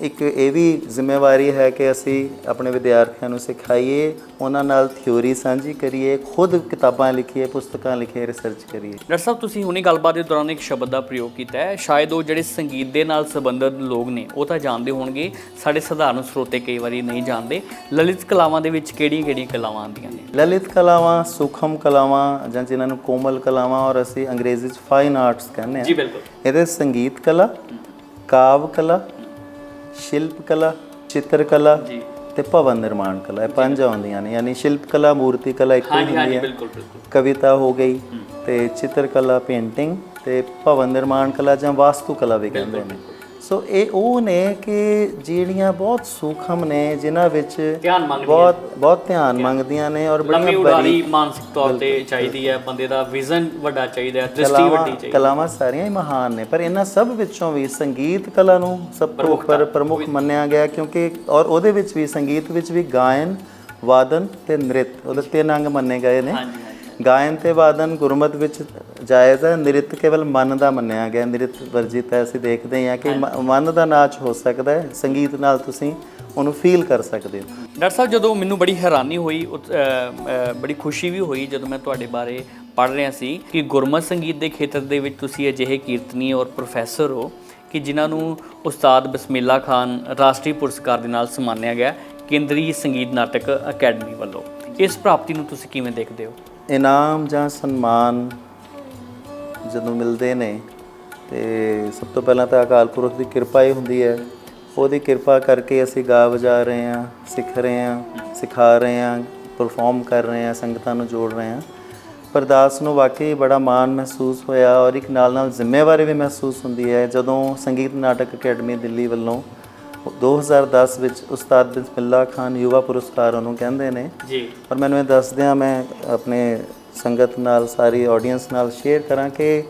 ਇੱਕ ਇਹ ਵੀ ਜ਼ਿੰਮੇਵਾਰੀ ਹੈ ਕਿ ਅਸੀਂ ਆਪਣੇ ਵਿਦਿਆਰਥੀਆਂ ਨੂੰ ਸਿਖਾਈਏ ਉਹਨਾਂ ਨਾਲ ਥਿਉਰੀ ਸਾਂਝੀ ਕਰੀਏ ਖੁਦ ਕਿਤਾਬਾਂ ਲਿਖੀਏ ਪੁਸਤਕਾਂ ਲਿਖੀਏ ਰਿਸਰਚ ਕਰੀਏ। ਡਾਕਟਰ ਸਾਹਿਬ ਤੁਸੀਂ ਹੁਣੀ ਗੱਲਬਾਤ ਦੇ ਦੌਰਾਨ ਇੱਕ ਸ਼ਬਦ ਦਾ ਪ੍ਰਯੋਗ ਕੀਤਾ ਹੈ। ਸ਼ਾਇਦ ਉਹ ਜਿਹੜੇ ਸੰਗੀਤ ਦੇ ਨਾਲ ਸੰਬੰਧਿਤ ਲੋਕ ਨੇ ਉਹ ਤਾਂ ਜਾਣਦੇ ਹੋਣਗੇ। ਸਾਡੇ ਸਧਾਰਨ ਸਰੋਤੇ ਕਈ ਵਾਰੀ ਨਹੀਂ ਜਾਣਦੇ। ਲਲਿਤ ਕਲਾਵਾਂ ਦੇ ਵਿੱਚ ਕਿਹੜੀਆਂ-ਕਿਹੜੀਆਂ ਕਲਾਵਾਂ ਆਉਂਦੀਆਂ ਨੇ? ਲਲਿਤ ਕਲਾਵਾਂ ਸੂਖਮ ਕਲਾਵਾਂ ਜਾਂ ਜਿਨ੍ਹਾਂ ਨੂੰ ਕੋਮਲ ਕਲਾਵਾਂ ਔਰ ਅਸੀਂ ਅੰਗਰੇਜ਼ੀ 'ਚ ਫਾਈਨ ਆਰਟਸ ਕਹਿੰਦੇ ਹਾਂ। ਬਿਲਕੁਲ। ਇਹਦੇ ਸੰਗੀਤ ਕਲਾ ਕਾਵ ਕਲਾ ਸ਼ਿਲਪ ਕਲਾ ਚਿੱਤਰ ਕਲਾ ਜੀ। ਤੇ ਭਵਨ ਨਿਰਮਾਣ ਕਲਾ ਇਹ ਪੰਜ ਆਉਂਦੀਆਂ ਨੇ ਯਾਨੀ ਸ਼ਿਲਪ ਕਲਾ ਮੂਰਤੀ ਕਲਾ ਇੱਕ ਹੀ ਹੁੰਦੀ ਹੈ। ਬਿਲਕੁਲ ਬਿਲਕੁਲ। ਕਵਿਤਾ ਹੋ ਗਈ ਤੇ ਚਿੱਤਰ ਕਲਾ ਪੇਂਟਿੰਗ ਤੇ ਭਵਨ ਨਿਰਮਾਣ ਕਲਾ ਜਾਂ ਵਾਸਤੂ ਕਲਾ ਵੀ ਕਹਿੰਦੇ ਨੇ। ਸੋ ਇਹ ਉਹ ਨੇ ਕਿ ਜਿਹੜੀਆਂ ਬਹੁਤ ਸੂਖਮ ਨੇ ਜਿਨ੍ਹਾਂ ਵਿੱਚ ਧਿਆਨ ਮੰਗਦੀ ਬਹੁਤ ਬਹੁਤ ਧਿਆਨ ਮੰਗਦੀਆਂ ਨੇ ਔਰ ਲੰਮੀ ਬੜੀਆਂ ਉਡਾਰੀ ਮਾਨਸਿਕ ਤੌਰ ਤੇ ਚਾਹੀਦੀ ਹੈ ਬੰਦੇ ਦਾ ਵਿਜ਼ਨ ਵੱਡਾ ਚਾਹੀਦਾ ਹੈ ਦ੍ਰਿਸ਼ਟੀ ਵੱਡੀ ਚਾਹੀਦੀ ਕਲਾਵਾਂ ਸਾਰੀਆਂ ਹੀ ਮਹਾਨ ਨੇ ਪਰ ਇਹਨਾਂ ਸਭ ਵਿੱਚੋਂ ਵੀ ਸੰਗੀਤ ਕਲਾ ਨੂੰ ਸਭ ਤੋਂ ਉੱਪਰ ਪ੍ਰਮੁੱਖ ਮੰਨਿਆ ਗਿਆ ਕਿਉਂਕਿ ਔਰ ਉਹਦੇ ਵਿੱਚ ਵੀ ਸੰਗੀਤ ਵਿੱਚ ਵੀ ਗਾਇਨ ਵਾਦਨ ਤੇ ਨ੍ਰਿਤ ਉਹਦੇ ਤਿੰਨ ਅੰਗ ਮੰਨੇ ਗਏ ਨੇ। ਹਾਂਜੀ। ਗਾਇਨ ਤੇ ਵਾਦਨ ਗੁਰਮਤ ਵਿੱਚ ਜਾਇਜ਼ ਹੈ। ਨ੍ਰਿਤ ਕੇਵਲ ਮਨ ਦਾ ਮੰਨਿਆ ਗਿਆ। ਨ੍ਰਿਤ ਵਰਜਿਤ ਹੈ ਅਸੀਂ ਦੇਖਦੇ ਹਾਂ ਕਿ ਮਨ ਦਾ ਨਾਚ ਹੋ ਸਕਦਾ ਹੈ। ਸੰਗੀਤ ਨਾਲ ਤੁਸੀਂ ਉਹਨੂੰ ਫੀਲ ਕਰ ਸਕਦੇ ਹੋ। ਡਾਕਟਰ ਸਾਹਿਬ ਜਦੋਂ ਮੈਨੂੰ ਬੜੀ ਹੈਰਾਨੀ ਹੋਈ ਬੜੀ ਖੁਸ਼ੀ ਵੀ ਹੋਈ ਜਦੋਂ ਮੈਂ ਤੁਹਾਡੇ ਬਾਰੇ ਪੜ੍ਹ ਰਿਹਾ ਸੀ ਕਿ ਗੁਰਮਤ ਸੰਗੀਤ ਦੇ ਖੇਤਰ ਦੇ ਵਿੱਚ ਤੁਸੀਂ ਅਜਿਹੇ ਕੀਰਤਨੀ ਔਰ ਪ੍ਰੋਫੈਸਰ ਹੋ ਕਿ ਜਿਨ੍ਹਾਂ ਨੂੰ ਉਸਤਾਦ ਬਸਮਿਲ੍ਲਾ ਖਾਨ ਰਾਸ਼ਟਰੀ ਪੁਰਸਕਾਰ ਦੇ ਨਾਲ ਸਨਮਾਨਿਆ ਗਿਆ। ਕੇਂਦਰੀ ਸੰਗੀਤ ਨਾਟਕ ਅਕੈਡਮੀ ਵੱਲੋਂ। ਇਸ ਪ੍ਰਾਪਤੀ ਨੂੰ ਤੁਸੀਂ ਕਿਵੇਂ ਦੇਖਦੇ ਹੋ? ਇਨਾਮ ਜਾਂ ਸਨਮਾਨ ਜਦੋਂ ਮਿਲਦੇ ਨੇ, ਤੇ ਸਭ ਤੋਂ ਪਹਿਲਾਂ ਤਾਂ ਅਕਾਲ ਪੁਰਖ ਦੀ ਕਿਰਪਾ ਹੀ ਹੁੰਦੀ ਹੈ। ਉਹਦੀ ਕਿਰਪਾ ਕਰਕੇ ਅਸੀਂ ਗਾ ਵਜਾ ਰਹੇ ਹਾਂ, ਸਿੱਖ ਰਹੇ ਹਾਂ, ਸਿਖਾ ਰਹੇ ਹਾਂ ਪਰਫਾਰਮ ਕਰ ਰਹੇ ਹਾਂ, ਸੰਗਤਾਂ ਨੂੰ ਜੋੜ ਰਹੇ ਹਾਂ। ਪਰਦਾਸ ਨੂੰ ਵਾਕਈ ਬੜਾ ਮਾਣ ਮਹਿਸੂਸ ਹੋਇਆ ਔਰ ਇੱਕ ਨਾਲ ਨਾਲ ਜ਼ਿੰਮੇਵਾਰੀ ਵੀ ਮਹਿਸੂਸ ਹੁੰਦੀ ਹੈ। ਜਦੋਂ ਸੰਗੀਤ ਨਾਟਕ ਅਕੈਡਮੀ ਦਿੱਲੀ ਵੱਲੋਂ 2010 ਵਿੱਚ ਉਸਤਾਦ ਬਿਸਮਿਲ੍ਲਾ ਖਾਨ ਯੁਵਾ ਪੁਰਸਕਾਰ ਉਹਨੂੰ ਕਹਿੰਦੇ ਨੇ। ਜੀ। ਪਰ ਮੈਨੂੰ ਇਹ ਦੱਸਦਿਆਂ ਮੈਂ ਆਪਣੇ ਸੰਗਤ ਨਾਲ ਸਾਰੀ ਆਡੀਅנס ਨਾਲ ਸ਼ੇਅਰ ਕਰਾਂ ਕਿ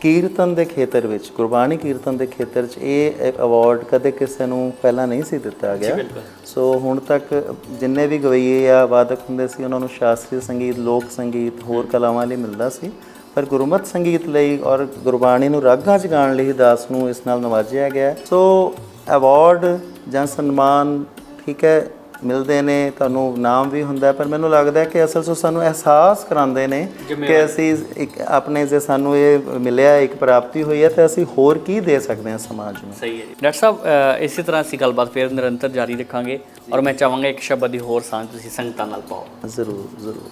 ਕੀਰਤਨ ਦੇ ਖੇਤਰ ਵਿੱਚ ਗੁਰਬਾਣੀ ਕੀਰਤਨ ਦੇ ਖੇਤਰ 'ਚ ਇਹ ਇੱਕ ਅਵਾਰਡ ਕਦੇ ਕਿਸੇ ਨੂੰ ਪਹਿਲਾਂ ਨਹੀਂ ਸੀ ਦਿੱਤਾ ਗਿਆ। ਬਿਲਕੁਲ। ਸੋ ਹੁਣ ਤੱਕ ਜਿੰਨੇ ਵੀ ਗਵਈਏ ਆ ਵਾਦਕ ਹੁੰਦੇ ਸੀ ਉਹਨਾਂ ਨੂੰ ਸ਼ਾਸਤਰੀ ਸੰਗੀਤ ਲੋਕ ਸੰਗੀਤ ਹੋਰ ਕਲਾਵਾਂ ਲਈ ਮਿਲਦਾ ਸੀ। ਪਰ ਗੁਰਮਤ ਸੰਗੀਤ ਲਈ ਔਰ ਗੁਰਬਾਣੀ ਨੂੰ ਰਾਗਾਂ 'ਚ ਗਾਉਣ ਲਈ ਦਾਸ ਨੂੰ ਇਸ ਨਾਲ ਨਵਾਜਿਆ ਗਿਆ। ਸੋ ਅਵਾਰਡ ਜਾਂ ਸਨਮਾਨ ਠੀਕ ਹੈ ਮਿਲਦੇ ਨੇ ਤੁਹਾਨੂੰ ਨਾਮ ਵੀ ਹੁੰਦਾ ਪਰ ਮੈਨੂੰ ਲੱਗਦਾ ਹੈ ਕਿ ਅਸਲ 'ਚ ਸਾਨੂੰ ਅਹਿਸਾਸ ਕਰਾਉਂਦੇ ਨੇ ਕਿ ਅਸੀਂ ਇੱਕ ਆਪਣੇ ਜੇ ਸਾਨੂੰ ਇਹ ਮਿਲਿਆ ਇੱਕ ਪ੍ਰਾਪਤੀ ਹੋਈ ਹੈ ਤੇ ਅਸੀਂ ਹੋਰ ਕੀ ਦੇ ਸਕਦੇ ਹਾਂ ਸਮਾਜ ਨੂੰ? ਸਹੀ ਹੈ ਜੀ। ਡਾਕਟਰ ਸਾਹਿਬ ਇਸੇ ਤਰ੍ਹਾਂ ਅਸੀਂ ਗੱਲਬਾਤ ਫੇਰ ਨਿਰੰਤਰ ਜਾਰੀ ਰੱਖਾਂਗੇ ਔਰ ਮੈਂ ਚਾਹਾਂਗਾ ਇੱਕ ਸ਼ਬਦ ਦੀ ਹੋਰ ਸਾਂਝ ਤੁਸੀਂ ਸੰਗਤਾਂ ਨਾਲ ਪਾਓ। ਜ਼ਰੂਰ ਜ਼ਰੂਰ।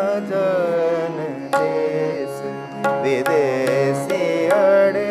ਸਾਜਨ ਵਿਦੇਸੀ ਅੜੇ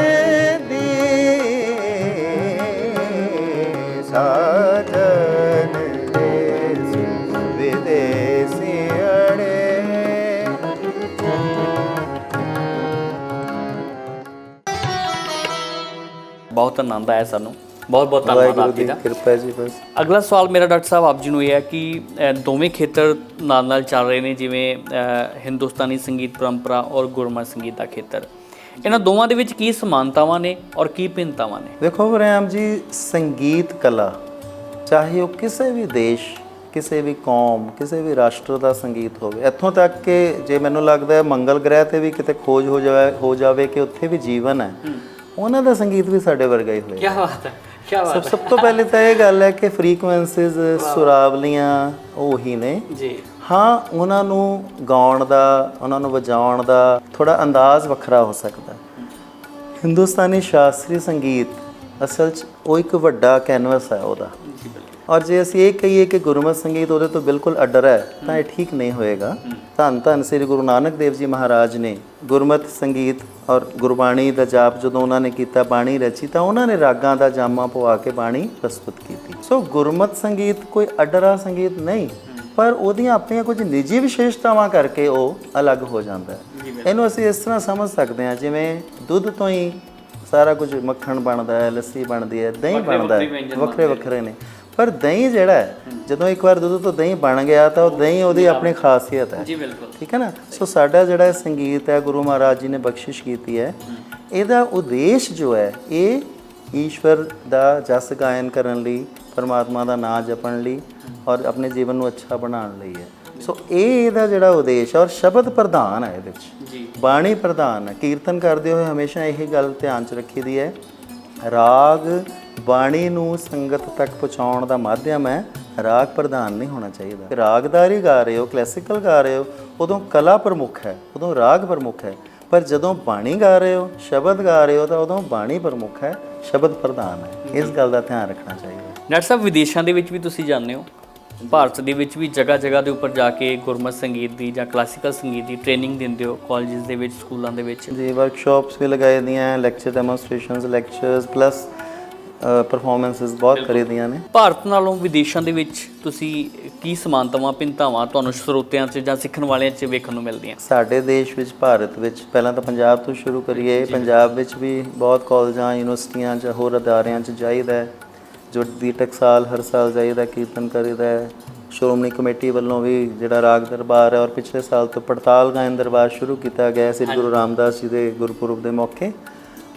ਬਹੁਤ ਆਨੰਦ ਆਇਆ ਸਾਨੂੰ। ਬਹੁਤ ਬਹੁਤ ਧੰਨਵਾਦ ਆਪ ਜੀ ਦੀ ਕਿਰਪਾ ਜੀ ਬਸ। ਅਗਲਾ ਸਵਾਲ ਮੇਰਾ ਡਾਕਟਰ ਸਾਹਿਬ ਆਪ ਜੀ ਨੂੰ ਇਹ ਹੈ ਕਿ ਦੋਵੇਂ ਖੇਤਰ ਨਾਲ ਨਾਲ ਚੱਲ ਰਹੇ ਨੇ ਜਿਵੇਂ ਹਿੰਦੁਸਤਾਨੀ ਸੰਗੀਤ ਪਰੰਪਰਾ ਔਰ ਗੁਰਮਤਿ ਸੰਗੀਤ ਦਾ ਖੇਤਰ। ਇਹਨਾਂ ਦੋਵਾਂ ਦੇ ਵਿੱਚ ਕੀ ਸਮਾਨਤਾਵਾਂ ਨੇ ਔਰ ਕੀ ਭਿੰਨਤਾਵਾਂ ਨੇ? ਦੇਖੋ ਵਰਿਆਮ ਜੀ ਸੰਗੀਤ ਕਲਾ ਚਾਹੇ ਉਹ ਕਿਸੇ ਵੀ ਦੇਸ਼ ਕਿਸੇ ਵੀ ਕੌਮ ਕਿਸੇ ਵੀ ਰਾਸ਼ਟਰ ਦਾ ਸੰਗੀਤ ਹੋਵੇ ਇੱਥੋਂ ਤੱਕ ਕਿ ਜੇ ਮੈਨੂੰ ਲੱਗਦਾ ਹੈ ਮੰਗਲ ਗ੍ਰਹਿ ਤੇ ਵੀ ਕਿਤੇ ਖੋਜ ਹੋ ਜਾਵੇ ਹੋ ਜਾਵੇ ਕਿ ਉੱਥੇ ਵੀ ਜੀਵਨ ਹੈ। ਉਹਨਾਂ ਦਾ ਸੰਗੀਤ ਵੀ ਸਾਡੇ ਵਰਗਾ ਹੀ ਹੋਏਗਾ ਕੀ ਬਾਤ ਹੈ ਕੀ ਸਭ ਸਭ ਤੋਂ ਪਹਿਲੇ ਤਾਂ ਇਹ ਗੱਲ ਹੈ ਕਿ ਫ੍ਰੀਕੁਐਂਸੀਜ਼ ਸੁਰਾਵਲੀਆਂ ਉਹੀ ਨੇ। ਜੀ। ਹਾਂ ਉਹਨਾਂ ਨੂੰ ਗਾਉਣ ਦਾ ਉਹਨਾਂ ਨੂੰ ਵਜਾਉਣ ਦਾ ਥੋੜਾ ਅੰਦਾਜ਼ ਵੱਖਰਾ ਹੋ ਸਕਦਾ। ਹਿੰਦੁਸਤਾਨੀ ਸ਼ਾਸਤਰੀ ਸੰਗੀਤ ਅਸਲ 'ਚ ਉਹ ਇੱਕ ਵੱਡਾ ਕੈਨਵਸ ਹੈ ਉਹਦਾ। ਜੀ ਬਿਲਕੁਲ। ਔਰ ਜੇ ਅਸੀਂ ਇਹ ਕਹੀਏ ਕਿ ਗੁਰਮਤਿ ਸੰਗੀਤ ਉਹਦੇ ਤੋਂ ਬਿਲਕੁਲ ਅੱਡਰ ਹੈ ਤਾਂ ਇਹ ਠੀਕ ਨਹੀਂ ਹੋਏਗਾ। ਧੰਨ ਧੰਨ ਸ੍ਰੀ ਗੁਰੂ ਨਾਨਕ ਦੇਵ ਜੀ ਮਹਾਰਾਜ ਨੇ ਗੁਰਮਤਿ ਸੰਗੀਤ ਔਰ ਗੁਰਬਾਣੀ ਦਾ ਜਾਪ ਜਦੋਂ ਉਹਨਾਂ ਨੇ ਕੀਤਾ ਬਾਣੀ ਰਚੀ ਤਾਂ ਉਹਨਾਂ ਨੇ ਰਾਗਾਂ ਦਾ ਜਾਮਾ ਪਵਾ ਕੇ ਬਾਣੀ ਪ੍ਰਸਤੁਤ ਕੀਤੀ। ਸੋ ਗੁਰਮਤਿ ਸੰਗੀਤ ਕੋਈ ਅੱਡਰਾ ਸੰਗੀਤ ਨਹੀਂ ਪਰ ਉਹਦੀਆਂ ਆਪਣੀਆਂ ਕੁਝ ਨਿੱਜੀ ਵਿਸ਼ੇਸ਼ਤਾਵਾਂ ਕਰਕੇ ਉਹ ਅਲੱਗ ਹੋ ਜਾਂਦਾ ਹੈ। ਇਹਨੂੰ ਅਸੀਂ ਇਸ ਤਰ੍ਹਾਂ ਸਮਝ ਸਕਦੇ ਹਾਂ ਜਿਵੇਂ ਦੁੱਧ ਤੋਂ ਹੀ ਸਾਰਾ ਕੁਝ ਮੱਖਣ ਬਣਦਾ ਹੈ ਲੱਸੀ ਬਣਦੀ ਹੈ ਦਹੀਂ ਬਣਦਾ ਹੈ ਵੱਖਰੇ ਵੱਖਰੇ ਨੇ। ਪਰ ਦਹੀਂ ਜਿਹੜਾ ਹੈ ਜਦੋਂ ਇੱਕ ਵਾਰ ਦੁੱਧ ਤੋਂ ਦਹੀਂ ਬਣ ਗਿਆ ਤਾਂ ਉਹ ਦਹੀਂ ਉਹਦੀ ਆਪਣੀ ਖਾਸੀਅਤ ਹੈ। ਜੀ ਬਿਲਕੁਲ। ਠੀਕ ਹੈ ਨਾ? ਸੋ ਸਾਡਾ ਜਿਹੜਾ ਸੰਗੀਤ ਹੈ ਗੁਰੂ ਮਹਾਰਾਜ ਜੀ ਨੇ ਬਖਸ਼ਿਸ਼ ਕੀਤੀ ਹੈ। ਇਹਦਾ ਉਦੇਸ਼ ਜੋ ਹੈ ਇਹ ਈਸ਼ਵਰ ਦਾ ਜਸ ਗਾਇਨ ਕਰਨ ਲਈ ਪਰਮਾਤਮਾ ਦਾ ਨਾਮ ਜਪਣ ਲਈ ਔਰ ਆਪਣੇ ਜੀਵਨ ਨੂੰ ਅੱਛਾ ਬਣਾਉਣ ਲਈ ਹੈ। ਸੋ ਇਹ ਇਹਦਾ ਜਿਹੜਾ ਉਦੇਸ਼ ਔਰ ਸ਼ਬਦ ਪ੍ਰਧਾਨ ਹੈ ਇਹਦੇ ਵਿੱਚ। ਜੀ। ਬਾਣੀ ਪ੍ਰਧਾਨ ਹੈ। ਕੀਰਤਨ ਕਰਦੇ ਹੋਏ ਹਮੇਸ਼ਾ ਇਹ ਗੱਲ ਧਿਆਨ 'ਚ ਰੱਖੀ ਦੀ ਹੈ। ਰਾਗ ਬਾਣੀ ਨੂੰ ਸੰਗਤ ਤੱਕ ਪਹੁੰਚਾਉਣ ਦਾ ਮਾਧਿਅਮ ਹੈ। ਰਾਗ ਪ੍ਰਧਾਨ ਨਹੀਂ ਹੋਣਾ ਚਾਹੀਦਾ। ਰਾਗਦਾਰੀ ਗਾ ਰਹੇ ਹੋ ਕਲਾਸਿਕਲ ਗਾ ਰਹੇ ਹੋ ਉਦੋਂ ਕਲਾ ਪ੍ਰਮੁੱਖ ਹੈ ਉਦੋਂ ਰਾਗ ਪ੍ਰਮੁੱਖ ਹੈ। ਪਰ ਜਦੋਂ ਬਾਣੀ ਗਾ ਰਹੇ ਹੋ ਸ਼ਬਦ ਗਾ ਰਹੇ ਹੋ ਤਾਂ ਉਦੋਂ ਬਾਣੀ ਪ੍ਰਮੁੱਖ ਹੈ ਸ਼ਬਦ ਪ੍ਰਧਾਨ ਹੈ। ਇਸ ਗੱਲ ਦਾ ਧਿਆਨ ਰੱਖਣਾ ਚਾਹੀਦਾ। ਡਾਕਟਰ ਸਾਹਿਬ ਵਿਦੇਸ਼ਾਂ ਦੇ ਵਿੱਚ ਵੀ ਤੁਸੀਂ ਜਾਂਦੇ ਹੋ? ਭਾਰਤ ਦੇ ਵਿੱਚ ਵੀ ਜਗ੍ਹਾ ਜਗ੍ਹਾ ਦੇ ਉੱਪਰ ਜਾ ਕੇ ਗੁਰਮਤਿ ਸੰਗੀਤ ਦੀ ਜਾਂ ਕਲਾਸੀਕਲ ਸੰਗੀਤ ਦੀ ਟ੍ਰੇਨਿੰਗ ਦਿੰਦੇ ਹੋ ਕਾਲਜਸ ਦੇ ਵਿੱਚ ਸਕੂਲਾਂ ਦੇ ਵਿੱਚ? ਜੀ ਵਰਕਸ਼ਾਪਸ ਵੀ ਲਗਾਏ ਦੀਆਂ lecture demonstrations lectures plus performances ਬਹੁਤ ਕਰੀ ਦੀਆਂ ਨੇ। ਭਾਰਤ ਨਾਲੋਂ ਵਿਦੇਸ਼ਾਂ ਦੇ ਵਿੱਚ ਤੁਸੀਂ ਕੀ ਸਮਾਨਤਾਵਾਂ ਭਿੰਨਤਾਵਾਂ ਤੁਹਾਨੂੰ ਸਰੋਤਿਆਂ 'ਚ ਜਾਂ ਸਿੱਖਣ ਵਾਲਿਆਂ 'ਚ ਵੇਖਣ ਨੂੰ ਮਿਲਦੀਆਂ? ਸਾਡੇ ਦੇਸ਼ ਵਿੱਚ ਭਾਰਤ ਵਿੱਚ ਪਹਿਲਾਂ ਤਾਂ ਪੰਜਾਬ ਤੋਂ ਸ਼ੁਰੂ ਕਰੀਏ ਪੰਜਾਬ ਵਿੱਚ ਵੀ ਬਹੁਤ ਕਾਲਜਾਂ ਯੂਨੀਵਰਸਿਟੀਆਂ ਜਾਂ ਹੋਰ ਅਦਾਰਿਆਂ 'ਚ ਜਾਈਦਾ ਹੈ ਜੋ ਦੀ ਟਕਸਾਲ ਹਰ ਸਾਲ ਜਾਈਦਾ ਕੀਰਤਨ ਕਰੀਦਾ ਹੈ। ਸ਼੍ਰੋਮਣੀ ਕਮੇਟੀ ਵੱਲੋਂ ਵੀ ਜਿਹੜਾ ਰਾਗ ਦਰਬਾਰ ਹੈ ਔਰ ਪਿਛਲੇ ਸਾਲ ਤੋਂ ਪੜਤਾਲ ਗਾਇਨ ਦਰਬਾਰ ਸ਼ੁਰੂ ਕੀਤਾ ਗਿਆ ਸ੍ਰੀ ਗੁਰੂ ਰਾਮਦਾਸ ਜੀ ਦੇ ਗੁਰਪੁਰਬ ਦੇ ਮੌਕੇ।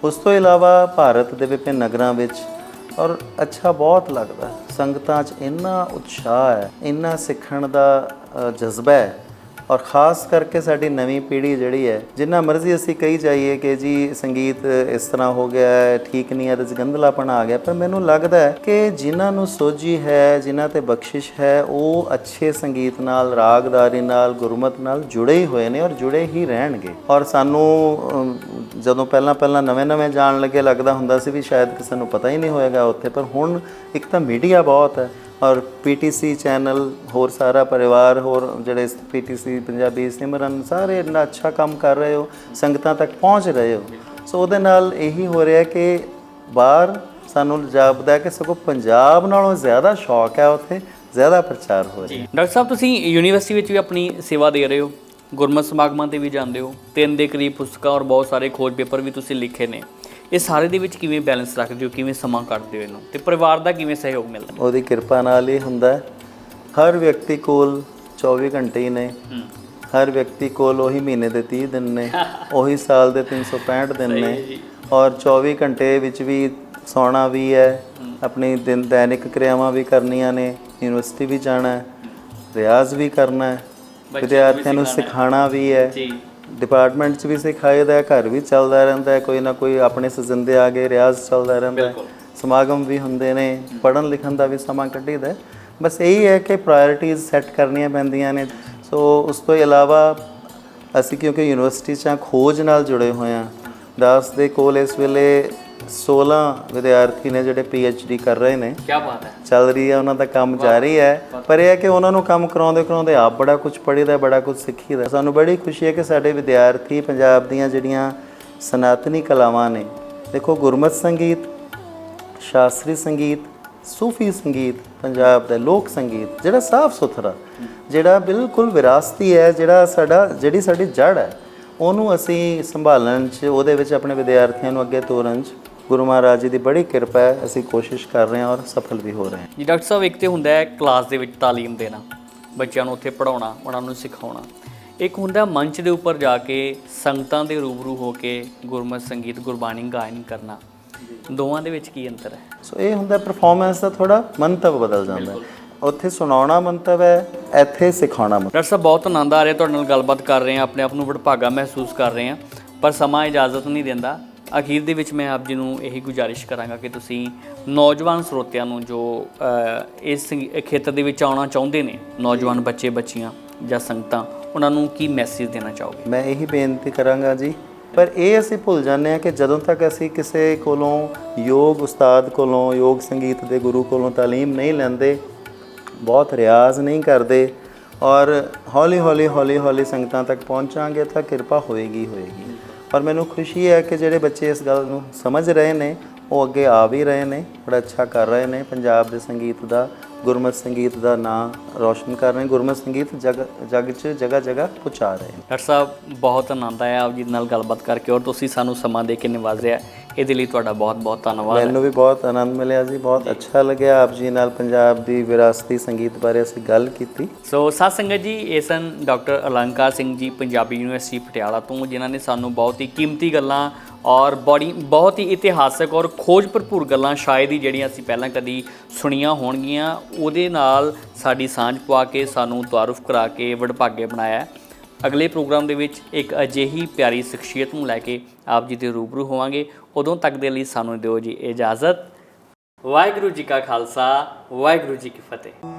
ਉਸ ਤੋਂ ਇਲਾਵਾ ਭਾਰਤ ਦੇ ਵਿਭਿੰਨ ਨਗਰਾਂ ਵਿੱਚ ਔਰ ਅੱਛਾ ਬਹੁਤ ਲੱਗਦਾ। ਸੰਗਤਾਂ 'ਚ ਇੰਨਾ ਉਤਸ਼ਾਹ ਹੈ ਇੰਨਾ ਸਿੱਖਣ ਦਾ ਜਜ਼ਬਾ ਹੈ। ਔਰ ਖਾਸ ਕਰਕੇ ਸਾਡੀ ਨਵੀਂ ਪੀੜ੍ਹੀ ਜਿਹੜੀ ਹੈ, ਜਿੰਨਾ ਮਰਜ਼ੀ ਅਸੀਂ ਕਹੀ ਜਾਈਏ ਕਿ ਜੀ ਸੰਗੀਤ ਇਸ ਤਰ੍ਹਾਂ ਹੋ ਗਿਆ ਹੈ ਠੀਕ ਨਹੀਂ ਹੈ ਇਹਦੇ ਆ ਗਿਆ, ਪਰ ਮੈਨੂੰ ਲੱਗਦਾ ਹੈ ਕਿ ਜਿਨ੍ਹਾਂ ਨੂੰ ਸੋਝੀ ਹੈ, ਜਿਨ੍ਹਾਂ ਤੇ ਬਖਸ਼ਿਸ਼ ਹੈ, ਉਹ ਅੱਛੇ ਸੰਗੀਤ ਨਾਲ, ਰਾਗਦਾਰੀ ਨਾਲ, ਗੁਰਮਤ ਨਾਲ ਜੁੜੇ ਹੀ ਹੋਏ ਨੇ ਔਰ ਜੁੜੇ ਹੀ ਰਹਿਣਗੇ। ਔਰ ਸਾਨੂੰ ਜਦੋਂ ਪਹਿਲਾਂ ਪਹਿਲਾਂ ਨਵੇਂ-ਨਵੇਂ ਜਾਣ ਲੱਗੇ ਲੱਗਦਾ ਹੁੰਦਾ ਸੀ ਵੀ ਸ਼ਾਇਦ ਕਿਸੇ ਨੂੰ ਪਤਾ ਹੀ ਨਹੀਂ ਹੋਏਗਾ ਉੱਥੇ, ਪਰ ਹੁਣ ਇੱਕ ਤਾਂ ਮੀਡੀਆ ਬਹੁਤ ਹੈ ਔਰ ਪੀਟੀਸੀ ਚੈਨਲ, ਹੋਰ ਸਾਰਾ ਪਰਿਵਾਰ, ਹੋਰ ਜਿਹੜੇ ਪੀਟੀਸੀ, ਪੰਜਾਬੀ ਸਿਮਰਨ, ਸਾਰੇ ਇੰਨਾ ਅੱਛਾ ਕੰਮ ਕਰ ਰਹੇ ਹੋ, ਸੰਗਤਾਂ ਤੱਕ ਪਹੁੰਚ ਰਹੇ ਹੋ। ਸੋ ਉਹਦੇ ਨਾਲ ਇਹੀ ਹੋ ਰਿਹਾ ਕਿ ਬਾਹਰ ਸਾਨੂੰ ਜਾਪਦਾ ਕਿ ਸਗੋਂ ਪੰਜਾਬ ਨਾਲੋਂ ਜ਼ਿਆਦਾ ਸ਼ੌਕ ਹੈ ਉੱਥੇ, ਜ਼ਿਆਦਾ ਪ੍ਰਚਾਰ ਹੋ ਰਿਹਾ ਡਾਕਟਰ ਸਾਹਿਬ, ਤੁਸੀਂ ਯੂਨੀਵਰਸਿਟੀ ਵਿੱਚ ਵੀ ਆਪਣੀ ਸੇਵਾ ਦੇ ਰਹੇ ਹੋ, ਗੁਰਮਤਿ ਸਮਾਗਮਾਂ ਤੇ ਵੀ ਜਾਂਦੇ ਹੋ, ਤਿੰਨ ਦੇ ਕਰੀਬ ਪੁਸਤਕਾਂ ਔਰ ਬਹੁਤ ਸਾਰੇ ਖੋਜ ਪੇਪਰ ਵੀ ਤੁਸੀਂ ਲਿਖੇ ਨੇ। ਇਹ ਸਾਰੇ ਦੇ ਵਿੱਚ ਕਿਵੇਂ ਬੈਲੈਂਸ ਰੱਖਦੇ ਹੋ ਕਿਵੇਂ ਸਮਾਂ ਕੱਢਦੇ ਹੋ ਇਹਨੂੰ? ਤੇ ਪਰਿਵਾਰ ਦਾ ਕਿਵੇਂ ਸਹਿਯੋਗ ਮਿਲਦਾ? ਉਹਦੀ ਕਿਰਪਾ ਨਾਲ ਹੀ ਹੁੰਦਾ ਹਰ ਵਿਅਕਤੀ ਕੋਲ 24 ਘੰਟੇ ਹੀ ਨੇ। ਹਰ ਵਿਅਕਤੀ ਕੋਲ ਉਹੀ ਮਹੀਨੇ ਦੇ 30 ਦਿਨ ਨੇ ਉਹੀ ਸਾਲ ਦੇ 365 ਦਿਨ ਨੇ। ਔਰ 24 ਘੰਟੇ ਵਿੱਚ ਵੀ ਸੌਣਾ ਵੀ ਹੈ। ਆਪਣੀ ਦਿਨ ਦੈਨਿਕ ਕਿਰਿਆਵਾਂ ਵੀ ਕਰਨੀਆਂ ਨੇ ਯੂਨੀਵਰਸਿਟੀ ਵੀ ਜਾਣਾ ਹੈ ਰਿਆਜ਼ ਵੀ ਕਰਨਾ ਹੈ ਵਿਦਿਆਰਥੀਆਂ ਨੂੰ ਸਿਖਾਉਣਾ ਵੀ ਹੈ। ਜੀ। ਡਿਪਾਰਟਮੈਂਟ 'ਚ ਵੀ ਸਿਖਾਈਦਾ ਹੈ ਘਰ ਵੀ ਚੱਲਦਾ ਰਹਿੰਦਾ ਹੈ ਕੋਈ ਨਾ ਕੋਈ ਆਪਣੇ ਸਜੰਦੇ ਆ ਗਏ ਰਿਆਜ਼ ਚੱਲਦਾ ਰਹਿੰਦਾ ਹੈ। ਸਮਾਗਮ ਵੀ ਹੁੰਦੇ ਨੇ ਪੜ੍ਹਨ ਲਿਖਣ ਦਾ ਵੀ ਸਮਾਂ ਕੱਢੀਦਾ ਹੈ। ਬਸ ਇਹੀ ਹੈ ਕਿ ਪ੍ਰਾਇੋਰਟੀਜ਼ ਸੈੱਟ ਕਰਨੀਆਂ ਪੈਂਦੀਆਂ ਨੇ। ਸੋ ਉਸ ਤੋਂ ਇਲਾਵਾ ਅਸੀਂ ਕਿਉਂਕਿ ਯੂਨੀਵਰਸਿਟੀ 'ਚ ਖੋਜ ਨਾਲ ਜੁੜੇ ਹੋਏ ਹਾਂ ਦਾਸ ਦੇ ਕੋਲ ਇਸ ਵੇਲੇ 16 ਵਿਦਿਆਰਥੀ ਨੇ ਜਿਹੜੇ ਡੀ ਕਰ ਰਹੇ ਨੇ। ਕੀ ਬਾਤ ਹੈ। ਚੱਲ ਰਹੀ ਹੈ ਉਹਨਾਂ ਦਾ ਕੰਮ ਜਾਰੀ ਹੈ। ਪਰ ਇਹ ਹੈ ਕਿ ਉਹਨਾਂ ਨੂੰ ਕੰਮ ਕਰਾਉਂਦੇ ਕਰਾਉਂਦੇ ਆਪ ਬੜਾ ਕੁਝ ਪੜ੍ਹੀਦਾ ਬੜਾ ਕੁਝ ਸਿੱਖੀਦਾ ਸਾਨੂੰ ਬੜੀ ਖੁਸ਼ੀ ਹੈ ਕਿ ਸਾਡੇ ਵਿਦਿਆਰਥੀ ਪੰਜਾਬ ਦੀਆਂ ਜਿਹੜੀਆਂ ਸਨਾਤਨੀ ਕਲਾਵਾਂ ਨੇ ਦੇਖੋ ਗੁਰਮਤਿ ਸੰਗੀਤ ਸ਼ਾਸਤਰੀ ਸੰਗੀਤ ਸੂਫੀ ਸੰਗੀਤ ਪੰਜਾਬ ਦਾ ਲੋਕ ਸੰਗੀਤ ਜਿਹੜਾ ਸਾਫ਼ ਸੁਥਰਾ ਜਿਹੜਾ ਬਿਲਕੁਲ ਵਿਰਾਸਤੀ ਹੈ ਜਿਹੜਾ ਸਾਡਾ ਜਿਹੜੀ ਸਾਡੀ ਜੜ ਹੈ ਉਹਨੂੰ ਅਸੀਂ ਸੰਭਾਲਣ 'ਚ ਉਹਦੇ ਵਿੱਚ ਆਪਣੇ ਵਿਦਿਆਰਥੀਆਂ ਨੂੰ ਅੱਗੇ ਤੋਰਨ 'ਚ ਗੁਰੂ ਮਹਾਰਾਜ ਜੀ ਦੀ ਬੜੀ ਕਿਰਪਾ ਹੈ ਅਸੀਂ ਕੋਸ਼ਿਸ਼ ਕਰ ਰਹੇ ਹਾਂ ਔਰ ਸਫਲ ਵੀ ਹੋ ਰਹੇ ਹਾਂ। ਜੀ ਡਾਕਟਰ ਸਾਹਿਬ ਇੱਕ ਤੇ ਹੁੰਦਾ ਹੈ ਕਲਾਸ ਦੇ ਵਿੱਚ ਤਾਲੀਮ ਦੇਣਾ ਬੱਚਿਆਂ ਨੂੰ ਉੱਥੇ ਪੜਾਉਣਾ ਉਹਨਾਂ ਨੂੰ ਸਿਖਾਉਣਾ। ਇੱਕ ਹੁੰਦਾ ਮੰਚ ਦੇ ਉੱਪਰ ਜਾ ਕੇ ਸੰਗਤਾਂ ਦੇ ਰੂਬਰੂ ਹੋ ਕੇ ਗੁਰਮਤਿ ਸੰਗੀਤ ਗੁਰਬਾਣੀ ਗਾਇਨ ਕਰਨਾ। ਦੋਵਾਂ ਦੇ ਵਿੱਚ ਕੀ ਅੰਤਰ ਹੈ? ਸੋ ਇਹ ਹੁੰਦਾ ਪਰਫਾਰਮੈਂਸ ਦਾ ਥੋੜਾ ਮੰਤਵ ਬਦਲ ਜਾਂਦਾ ਹੈ। ਉੱਥੇ ਸੁਣਾਉਣਾ ਮੰਤਵ ਹੈ ਇੱਥੇ ਸਿਖਾਉਣਾ ਮੰਤਵ। ਡਾਕਟਰ ਸਾਹਿਬ ਬਹੁਤ ਆਨੰਦ ਆ ਰਿਹਾ ਤੁਹਾਡੇ ਨਾਲ ਗੱਲਬਾਤ ਕਰ ਰਹੇ ਹਾਂ ਆਪਣੇ ਆਪ ਨੂੰ ਵਡਭਾਗਾ ਮਹਿਸੂਸ ਕਰ ਰਹੇ ਹਾਂ ਪਰ ਸਮਾਂ ਇਜਾਜ਼ਤ ਨਹੀਂ ਦਿੰਦਾ। ਅਖੀਰ ਦੇ ਵਿੱਚ ਮੈਂ ਆਪ ਜੀ ਨੂੰ ਇਹੀ ਗੁਜ਼ਾਰਿਸ਼ ਕਰਾਂਗਾ ਕਿ ਤੁਸੀਂ ਨੌਜਵਾਨ ਸਰੋਤਿਆਂ ਨੂੰ ਜੋ ਇਸ ਖੇਤਰ ਦੇ ਵਿੱਚ ਆਉਣਾ ਚਾਹੁੰਦੇ ਨੇ, ਨੌਜਵਾਨ ਬੱਚੇ, ਬੱਚੀਆਂ ਜਾਂ ਸੰਗਤਾਂ, ਉਹਨਾਂ ਨੂੰ ਕੀ ਮੈਸੇਜ ਦੇਣਾ ਚਾਹੋਗੇ? ਮੈਂ ਇਹੀ ਬੇਨਤੀ ਕਰਾਂਗਾ ਜੀ। ਪਰ ਇਹ ਅਸੀਂ ਭੁੱਲ ਜਾਂਦੇ ਹਾਂ ਕਿ ਜਦੋਂ ਤੱਕ ਅਸੀਂ ਕਿਸੇ ਕੋਲੋਂ ਯੋਗ ਉਸਤਾਦ ਕੋਲੋਂ, ਯੋਗ ਸੰਗੀਤ ਦੇ ਗੁਰੂ ਕੋਲੋਂ ਤਾਲੀਮ ਨਹੀਂ ਲੈਂਦੇ, ਬਹੁਤ ਰਿਆਜ਼ ਨਹੀਂ ਕਰਦੇ ਔਰ ਹੌਲੀ ਹੌਲੀ ਹੌਲੀ ਹੌਲੀ ਸੰਗਤਾਂ ਤੱਕ ਪਹੁੰਚਾਂਗੇ ਤਾਂ ਕਿਰਪਾ ਹੋਏਗੀ ਹੋਏਗੀ। ਪਰ ਮੈਨੂੰ ਖੁਸ਼ੀ ਹੈ ਕਿ ਜਿਹੜੇ ਬੱਚੇ ਇਸ ਗੱਲ ਨੂੰ ਸਮਝ ਰਹੇ ਨੇ, ਉਹ ਅੱਗੇ ਆ ਵੀ ਰਹੇ ਨੇ, ਬੜਾ ਅੱਛਾ ਕਰ ਰਹੇ ਨੇ। ਪੰਜਾਬ ਦੇ ਸੰਗੀਤ ਦਾ, ਗੁਰਮਤਿ ਸੰਗੀਤ ਦਾ ਨਾਂ ਰੌਸ਼ਨ ਕਰ ਰਹੇ ਨੇ। ਗੁਰਮਤਿ ਸੰਗੀਤ ਜਗ ਜਗ 'ਚ ਜਗ੍ਹਾ ਜਗ੍ਹਾ ਪਹੁੰਚਾ ਰਹੇ ਨੇ। ਡਾਕਟਰ ਸਾਹਿਬ, ਬਹੁਤ ਆਨੰਦ ਆਇਆ ਆਪ ਜੀ ਨਾਲ ਗੱਲਬਾਤ ਕਰਕੇ ਔਰ ਤੁਸੀਂ ਸਾਨੂੰ ਸਮਾਂ ਦੇ ਕੇ ਨਿਵਾਜ਼ਿਆ ਇਹਦੇ ਲਈ ਤੁਹਾਡਾ ਬਹੁਤ ਬਹੁਤ ਧੰਨਵਾਦ ਮੈਨੂੰ ਵੀ ਬਹੁਤ ਆਨੰਦ ਮਿਲਿਆ ਜੀ ਬਹੁਤ ਅੱਛਾ ਲੱਗਿਆ ਆਪ ਜੀ ਨਾਲ ਪੰਜਾਬ ਦੀ ਵਿਰਾਸਤੀ ਸੰਗੀਤ ਬਾਰੇ ਅਸੀਂ ਗੱਲ ਕੀਤੀ ਸੋ ਸਾਧ ਸੰਗਤ ਜੀ ਇਹ ਸਨ ਡਾਕਟਰ ਅਲੰਕਾਰ ਸਿੰਘ ਜੀ ਪੰਜਾਬੀ ਯੂਨੀਵਰਸਿਟੀ ਪਟਿਆਲਾ ਤੋਂ ਜਿਨ੍ਹਾਂ ਨੇ ਸਾਨੂੰ ਬਹੁਤ ਹੀ ਕੀਮਤੀ ਗੱਲਾਂ ਔਰ ਬੜੀ ਬਹੁਤ ਹੀ ਇਤਿਹਾਸਕ ਔਰ ਖੋਜ ਭਰਪੂਰ ਗੱਲਾਂ ਸ਼ਾਇਦ ਹੀ ਜਿਹੜੀਆਂ ਅਸੀਂ ਪਹਿਲਾਂ ਕਦੀ ਸੁਣੀਆਂ ਹੋਣਗੀਆਂ ਉਹਦੇ ਨਾਲ ਸਾਡੀ ਸਾਂਝ ਪਵਾ ਕੇ ਸਾਨੂੰ ਤਾਰਫ ਕਰਾ ਕੇ ਵਡਭਾਗੇ ਬਣਾਇਆ। ਅਗਲੇ ਪ੍ਰੋਗਰਾਮ ਦੇ ਵਿੱਚ ਇੱਕ ਅਜਿਹੀ ਪਿਆਰੀ ਸ਼ਖਸੀਅਤ ਨੂੰ ਲੈ ਕੇ ਆਪ ਜੀ ਦੇ ਰੂਬਰੂ ਹੋਵਾਂਗੇ। ਉਦੋਂ ਤੱਕ ਦੇ ਲਈ ਸਾਨੂੰ ਦਿਓ ਜੀ ਇਜਾਜ਼ਤ। ਵਾਹਿਗੁਰੂ ਜੀ ਕਾ ਖਾਲਸਾ, ਵਾਹਿਗੁਰੂ ਜੀ ਕੀ ਫਤਿਹ।